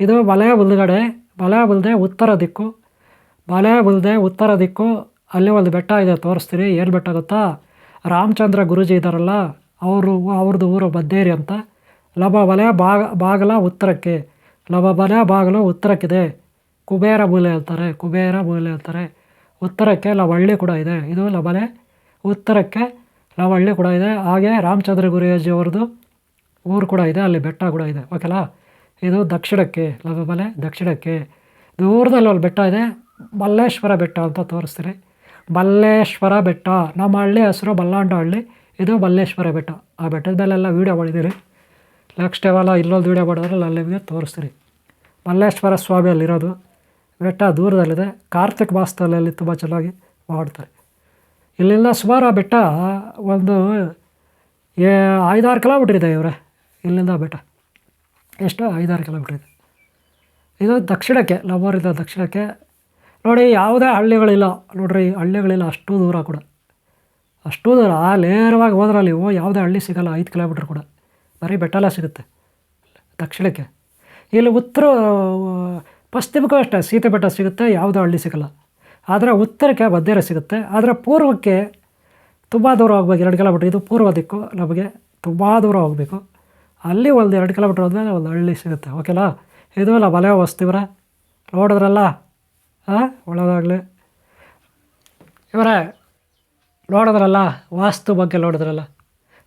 ಇದು ಮಲೆ ಮುಂದುಗಡೆ ಮಲೆ ಮುಂದೆ ಉತ್ತರ ದಿಕ್ಕು. ಮಲೆ ಮುಂದೆ ಉತ್ತರ ದಿಕ್ಕು, ಅಲ್ಲಿ ಒಂದು ಬೆಟ್ಟ ಇದೆ ತೋರಿಸ್ತೀನಿ ಏನು ಬೆಟ್ಟ ಗೊತ್ತಾ? ರಾಮಚಂದ್ರ ಗುರುಜಿ ಇದ್ದಾರಲ್ಲ ಅವರು ಅವ್ರದ್ದು ಊರು ಬದ್ದೇರಿ ಅಂತ. ಲಬ ವಲಯ ಬಾಗ, ಬಾಗಲ ಉತ್ತರಕ್ಕೆ. ಲಬ ವಲಯ ಬಾಗಲು ಉತ್ತರಕ್ಕಿದೆ. ಕುಬೇರ ಮೂಲೆ ಹೇಳ್ತಾರೆ ಕುಬೇರ ಮೂಲೆ ಹೇಳ್ತಾರೆ ಉತ್ತರಕ್ಕೆ ಲವಳ್ಳಿ ಕೂಡ ಇದೆ. ಇದು ಲಬಲೆ ಉತ್ತರಕ್ಕೆ ಲವಳ್ಳಿ ಕೂಡ ಇದೆ. ಹಾಗೆ ರಾಮಚಂದ್ರ ಗುರುಯಾಜಿ ಅವ್ರದ್ದು ಊರು ಕೂಡ ಇದೆ, ಅಲ್ಲಿ ಬೆಟ್ಟ ಕೂಡ ಇದೆ. ಓಕೆಲಾ ಇದು ದಕ್ಷಿಣಕ್ಕೆ ಲಬಲೆ ದಕ್ಷಿಣಕ್ಕೆ. ದೂರದಲ್ಲಿ ಅಲ್ಲಿ ಬೆಟ್ಟ ಇದೆ. ಮಲ್ಲೇಶ್ವರ ಬೆಟ್ಟ ಅಂತ ತೋರಿಸ್ತೀನಿ ಮಲ್ಲೇಶ್ವರ ಬೆಟ್ಟ. ನಮ್ಮ ಹಳ್ಳಿ ಹೆಸರು ಬಲ್ಲಾಂಡ ಹಳ್ಳಿ. ಇದು ಬಲ್ಲೇಶ್ವರ ಬೆಟ್ಟ. ಆ ಬೆಟ್ಟದ ಮೇಲೆಲ್ಲ ವೀಡಿಯೋ ಮಾಡಿದ್ದೀರಿ. ನೆಕ್ಸ್ಟ್ ಯಾವಲ್ಲ ಇಲ್ಲೊಂದು ವೀಡಿಯೋ ಮಾಡಿದ್ರೆ ಅಲ್ಲಿ ನಿಮಗೆ ಬಲ್ಲೇಶ್ವರ ಮಲ್ಲೇಶ್ವರ ಸ್ವಾಮಿ ಅಲ್ಲಿರೋದು. ಬೆಟ್ಟ ದೂರದಲ್ಲಿದೆ. ಕಾರ್ತಿಕ್ ಮಾಸದಲ್ಲಿ ತುಂಬ ಚೆನ್ನಾಗಿ ಮಾಡ್ತಾರೆ. ಇಲ್ಲಿಂದ ಸುಮಾರು ಆ ಬೆಟ್ಟ ಒಂದು ಏ, ಐದಾರು ಕಿಲೋಮೀಟ್ರ್ ಇದೆ ಇವರೇ. ಇಲ್ಲಿಂದ ಬೆಟ್ಟ. ಎಷ್ಟು? ಐದಾರು ಕಿಲೋಮೀಟ್ರ್ ಇದೆ. ಇದು ದಕ್ಷಿಣಕ್ಕೆ ನಮ್ಮೂರಿಂದ ದಕ್ಷಿಣಕ್ಕೆ ನೋಡಿ, ಯಾವುದೇ ಹಳ್ಳಿಗಳಿಲ್ಲ. ನೋಡ್ರಿ, ಹಳ್ಳಿಗಳಿಲ್ಲ, ಅಷ್ಟು ದೂರ ಕೂಡ. ಅಷ್ಟು ದೂರ ನೇರವಾಗಿ ಹೋದ್ರೆ ಓ, ಯಾವುದೇ ಹಳ್ಳಿ ಸಿಗಲ್ಲ, ಐದು ಕಿಲೋಮೀಟ್ರ್ ಕೂಡ. ಬರೀ ಬೆಟ್ಟಲ್ಲ ಸಿಗುತ್ತೆ. ದಕ್ಷಿಣಕ್ಕೆ. ಇಲ್ಲಿ ಉತ್ತರ, ಪಶ್ಚಿಮಕ್ಕೂ ಅಷ್ಟೇ, ಸೀತೆ ಬೆಟ್ಟ ಸಿಗುತ್ತೆ, ಯಾವುದೇ ಹಳ್ಳಿ ಸಿಗಲ್ಲ. ಆದರೆ ಉತ್ತರಕ್ಕೆ ಬದ್ದೇರ ಸಿಗುತ್ತೆ. ಆದರೆ ಪೂರ್ವಕ್ಕೆ ತುಂಬ ದೂರ ಹೋಗ್ಬೇಕು, ಎರಡು ಕಿಲೋಮೀಟ್ರ್. ಇದು ಪೂರ್ವ ದಿಕ್ಕು, ನಮಗೆ ತುಂಬ ದೂರ ಹೋಗಬೇಕು. ಅಲ್ಲಿ ಒಂದು ಎರಡು ಕಿಲೋಮೀಟ್ರ್ ಹೋದ್ಮೇಲೆ ಒಂದು ಹಳ್ಳಿ ಸಿಗುತ್ತೆ, ಓಕೆನಾ? ಇದು ನಾವು ಮಲೆ ಹೊಸ್ತಿವ್ರೆ ನೋಡಿದ್ರಲ್ಲ? ಒಳ್ಳೆಯದಾಗಲಿ ಇವರೇ, ನೋಡಿದ್ರಲ್ಲ, ವಾಸ್ತು ಬಗ್ಗೆ ನೋಡಿದ್ರಲ್ಲ.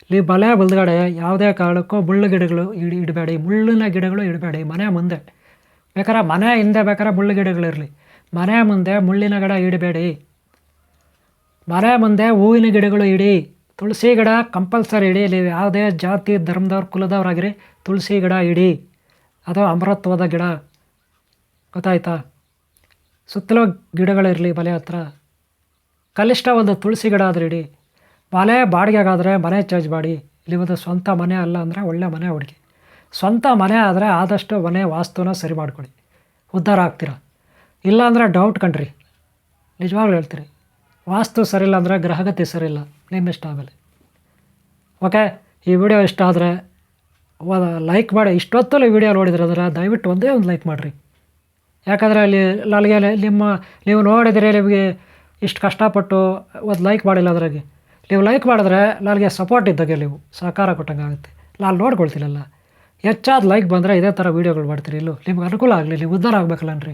ಇಲ್ಲಿ ಬಲೆ ಬಲ್ಗಡೆ ಯಾವುದೇ ಕಾರಣಕ್ಕೂ ಮುಳ್ಳು ಗಿಡಗಳು ಇಡಿ, ಇಡಬೇಡಿ. ಮುಳ್ಳಿನ ಗಿಡಗಳು ಇಡಬೇಡಿ. ಮನೆ ಮುಂದೆ. ಬೇಕಾರೆ ಮನೆ ಹಿಂದೆ ಬೇಕಾದ್ರೆ ಮುಳ್ಳು ಗಿಡಗಳಿರಲಿ. ಮನೆ ಮುಂದೆ ಮುಳ್ಳಿನ ಗಿಡ ಇಡಬೇಡಿ. ಮನೆ ಮುಂದೆ ಹೂವಿನ ಗಿಡಗಳು ಇಡಿ. ತುಳಸಿ ಗಿಡ ಕಂಪಲ್ಸರಿ ಇಡಿ. ನೀವು ಯಾವುದೇ ಜಾತಿ, ಧರ್ಮದವ್ರು, ಕುಲದವರಾಗಿರಿ, ತುಳಸಿ ಗಿಡ ಇಡಿ. ಅದು ಅಮೃತ್ವದ ಗಿಡ. ಗೊತ್ತಾಯ್ತಾ? ಸುತ್ತಲೂ ಗಿಡಗಳಿರಲಿ ಬಲೆ ಹತ್ರ. ಕನಿಷ್ಠ ಒಂದು ತುಳಸಿ ಗಿಡ ಆದರೆ ಇಡಿ. ಮನೆ ಬಾಡಿಗೆಗಾದರೆ ಮನೆ ಚಾರ್ಜ್ ಮಾಡಿ. ಇಲ್ಲಿ ಒಂದು ಸ್ವಂತ ಮನೆ ಅಲ್ಲ ಅಂದರೆ ಒಳ್ಳೆ ಮನೆ ಹುಡುಗಿ. ಸ್ವಂತ ಮನೆ ಆದರೆ ಆದಷ್ಟು ಮನೆ ವಾಸ್ತುನ ಸರಿ ಮಾಡ್ಕೊಳ್ಳಿ. ಉದ್ಧಾರ ಆಗ್ತೀರ? ಇಲ್ಲಾಂದರೆ ಡೌಟ್ ಕಣ್ರಿ ನಿಜವಾಗ್ಲೂ ಹೇಳ್ತೀರಿ. ವಾಸ್ತು ಸರಿಯಿಲ್ಲ ಅಂದರೆ ಗ್ರಹಗತಿ ಸರಿಯಿಲ್ಲ. ನಿಮ್ಮ ಇಷ್ಟ ಆಮೇಲೆ. ಓಕೆ, ಈ ವಿಡಿಯೋ ಇಷ್ಟ ಆದರೆ ಲೈಕ್ ಮಾಡಿ. ಇಷ್ಟೊತ್ತಲ್ಲಿ ವಿಡಿಯೋ ನೋಡಿದ್ರೆ ಅಂದರೆ ದಯವಿಟ್ಟು ಒಂದೇ ಒಂದು ಲೈಕ್ ಮಾಡಿರಿ. ಯಾಕಂದರೆ ಅಲ್ಲಿ ನನಗೆ ನಿಮ್ಮ ನೀವು ನೋಡಿದರೆ ನಿಮಗೆ ಇಷ್ಟು ಕಷ್ಟಪಟ್ಟು ಒಂದು ಲೈಕ್ ಮಾಡಿಲ್ಲ ಅದ್ರಾಗೆ. ನೀವು ಲೈಕ್ ಮಾಡಿದ್ರೆ ನನಗೆ ಸಪೋರ್ಟ್ ಇದ್ದಾಗೆ ನೀವು ಸಹಕಾರ ಕೊಟ್ಟಂಗೆ ಆಗುತ್ತೆ. ನಾನು ನೋಡ್ಕೊಳ್ತೀನಲ್ಲ ಹೆಚ್ಚಾದ ಲೈಕ್ ಬಂದರೆ ಇದೇ ಥರ ವೀಡಿಯೋಗಳು ಮಾಡ್ತೀರಿ. ಇಲ್ಲೂ ನಿಮ್ಗೆ ಅನುಕೂಲ ಆಗಲಿ, ನೀವು ಉದ್ಧಾರ ಆಗಬೇಕಲ್ಲನ್ರಿ.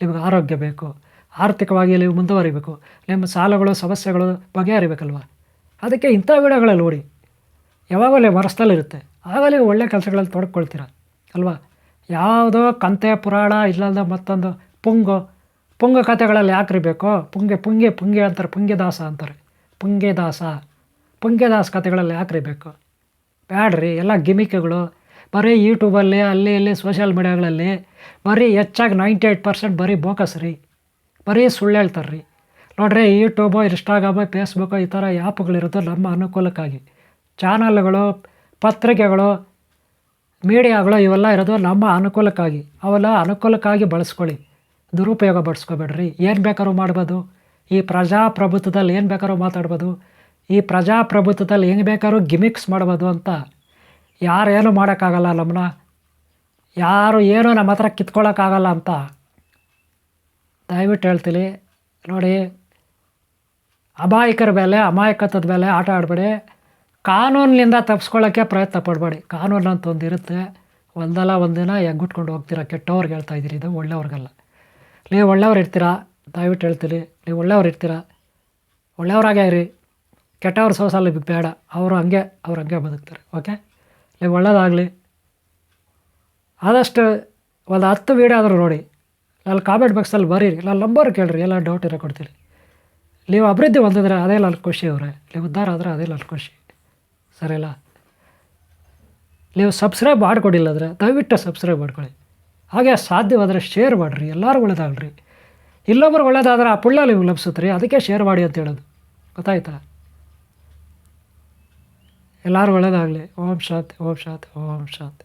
ನಿಮ್ಗೆ ಆರೋಗ್ಯ ಬೇಕು, ಆರ್ಥಿಕವಾಗಿ ನೀವು ಮುಂದುವರಿಬೇಕು, ನಿಮ್ಮ ಸಾಲಗಳು, ಸಮಸ್ಯೆಗಳು ಬಗೆಹರಿಬೇಕಲ್ವ? ಅದಕ್ಕೆ ಇಂಥ ವೀಡಿಯೋಗಳಲ್ಲಿ ನೋಡಿ. ಯಾವಾಗಲೇ ಮನಸ್ಸಲ್ಲಿರುತ್ತೆ. ಆಗಲೇ ಒಳ್ಳೆ ಕೆಲಸಗಳಲ್ಲಿ ತೊಡ್ಕೊಳ್ತೀರ ಅಲ್ವಾ? ಯಾವುದೋ ಕಂತೆ ಪುರಾಣ ಇಲ್ಲದ ಮತ್ತೊಂದು ಪುಂಗು, ಪುಂಗ ಕಥೆಗಳಲ್ಲಿ ಯಾಕ್ರಿ ಬೇಕು ಪುಂಗೆ ಪುಂಗೆ ಪುಂಗೆ ಅಂತಾರೆ, ಪುಂಗೆದಾಸ ಅಂತಾರೆ. ಪುಂಗೆದಾಸ ಪುಂಗೆದಾಸ ಕಥೆಗಳಲ್ಲಿ ಯಾಕ್ರಿ ಬೇಕು ಬ್ಯಾಡ್ರಿ, ಎಲ್ಲ ಗಿಮಿಕ್ಗಳು. ಬರೀ ಯೂಟ್ಯೂಬಲ್ಲಿ ಅಲ್ಲಿ, ಇಲ್ಲಿ ಸೋಷಿಯಲ್ ಮೀಡಿಯಾಗಳಲ್ಲಿ ಬರೀ ಹೆಚ್ಚಾಗಿ ನೈಂಟಿ ಏಯ್ಟ್ ಪರ್ಸೆಂಟ್ ಬರೀ ಬೋಕಸ್ ರೀ. ಬರೀ ಸುಳ್ಳು ಹೇಳ್ತಾರೆ ರೀ ನೋಡ್ರಿ ಯೂಟ್ಯೂಬು ಇನ್ಸ್ಟಾಗ್ರಾಮು ಫೇಸ್ಬುಕ್ಕು ಈ ಥರ ಆ್ಯಪ್ಗಳಿರೋದು ನಮ್ಮ ಅನುಕೂಲಕ್ಕಾಗಿ. ಚಾನಲ್ಗಳು ಪತ್ರಿಕೆಗಳು ಮೀಡಿಯಾಗಳು ಇವೆಲ್ಲ ಇರೋದು ನಮ್ಮ ಅನುಕೂಲಕ್ಕಾಗಿ. ಅವೆಲ್ಲ ಅನುಕೂಲಕ್ಕಾಗಿ ಬಳಸ್ಕೊಳ್ಳಿ. ದುರುಪಯೋಗ ಪಡಿಸ್ಕೋಬೇಡ್ರಿ. ಏನು ಬೇಕಾದ್ರೂ ಮಾಡ್ಬೋದು. ಈ ಪ್ರಜಾಪ್ರಭುತ್ವದಲ್ಲಿ ಏನು ಬೇಕಾದ್ರೂ ಮಾತಾಡ್ಬೋದು. ಈ ಪ್ರಜಾಪ್ರಭುತ್ವದಲ್ಲಿ ಹೆಂಗೆ ಬೇಕಾದ್ರೂ ಗಿಮಿಕ್ಸ್ ಮಾಡ್ಬೋದು ಅಂತ ಯಾರೇನು ಮಾಡೋಕ್ಕಾಗಲ್ಲ ನಮ್ಮನ್ನ ಯಾರು ಏನೂ ನಮ್ಮ ಹತ್ರ ಕಿತ್ಕೊಳ್ಳೋಕ್ಕಾಗಲ್ಲ ಅಂತ. ದಯವಿಟ್ಟು ಹೇಳ್ತೀನಿ. ನೋಡಿ, ಅಮಾಯಕರ ಮೇಲೆ, ಅಮಾಯಕತ್ವದ ಮೇಲೆ ಆಟ ಆಡಬೇಡಿ. ಕಾನೂನಿನಿಂದ ತಪ್ಪಿಸ್ಕೊಳ್ಳೋಕ್ಕೆ ಪ್ರಯತ್ನ ಪಡಬೇಡಿ. ಕಾನೂನು ಅಂತ ಒಂದು ಇರುತ್ತೆ. ಒಂದಲ್ಲ ಒಂದಿನ ಹೆಗ್ಗುಟ್ಕೊಂಡು ಹೋಗ್ತೀರಾ? ಕೆಟ್ಟವ್ರಿಗೆ ಹೇಳ್ತಾ ಇದ್ದೀರಿ. ಇದು ಒಳ್ಳೆಯವ್ರಿಗಲ್ಲ. ನೀವು ಒಳ್ಳೆಯವ್ರು ಇರ್ತೀರಾ? ದಯವಿಟ್ಟು ಹೇಳ್ತೀರಿ ನೀವು ಒಳ್ಳೆಯವ್ರು ಇರ್ತೀರಾ? ಒಳ್ಳೆಯವ್ರಾಗೇ ಇರಿ. ಕೆಟ್ಟವ್ರ ಸೋಸಲ್ಲಿ ಬೇಡ. ಅವರು ಹಂಗೆ, ಅವ್ರು ಹಂಗೆ ಬದುಕ್ತಾರೆ. ಓಕೆ? ನೀವು ಒಳ್ಳೇದಾಗಲಿ. ಆದಷ್ಟು ಒಂದು ಹತ್ತು ವೀಡಿಯೋ ಆದರೂ ನೋಡಿ. ಅಲ್ಲಿ ಕಾಮೆಂಟ್ ಬಾಕ್ಸಲ್ಲಿ ಬರೀರಿ. ನಾನು ನಂಬರ್ ಕೇಳಿರಿ. ಎಲ್ಲ ಡೌಟ್ ಇರೋ ಕೊಡ್ತೀರಿ ನೀವು ಅಭಿವೃದ್ಧಿ ಹೊಂದಿದ್ರೆ ಅದೇ ನನ್ನ ಖುಷಿ ಅವರೇ. ನೀವು ಉದ್ಧಾರ ಆದರೆ ಅದೇ ನನ್ನ ಖುಷಿ. ಸರಿಯಲ್ಲ? ನೀವು ಸಬ್ಸ್ಕ್ರೈಬ್ ಮಾಡ್ಕೊಡಿಲ್ಲ ಅಂದರೆ ದಯವಿಟ್ಟು ಸಬ್ಸ್ಕ್ರೈಬ್ ಮಾಡ್ಕೊಳ್ಳಿ. ಹಾಗೆ ಸಾಧ್ಯವಾದರೆ ಶೇರ್ ಮಾಡಿರಿ, ಎಲ್ಲರೂ ಒಳ್ಳೇದಾಗಲಿ. ಇಲ್ಲೊಬ್ರು ಒಳ್ಳೇದಾದ್ರೆ ಆ ಪುಳ್ಳ ನಿಮ್ಗೆ ಲಭಿಸುತ್ತೆ ಅದಕ್ಕೆ ಶೇರ್ ಮಾಡಿ ಅಂತ ಹೇಳೋದು. ಗೊತ್ತಾಯ್ತಾ? ಎಲ್ಲರೂ ಒಳ್ಳೇದಾಗಲಿ. ಓಂ ಶಾಂತಿ ಓಂ ಶಾಂತಿ ಓಂ ಶಾಂತಿ.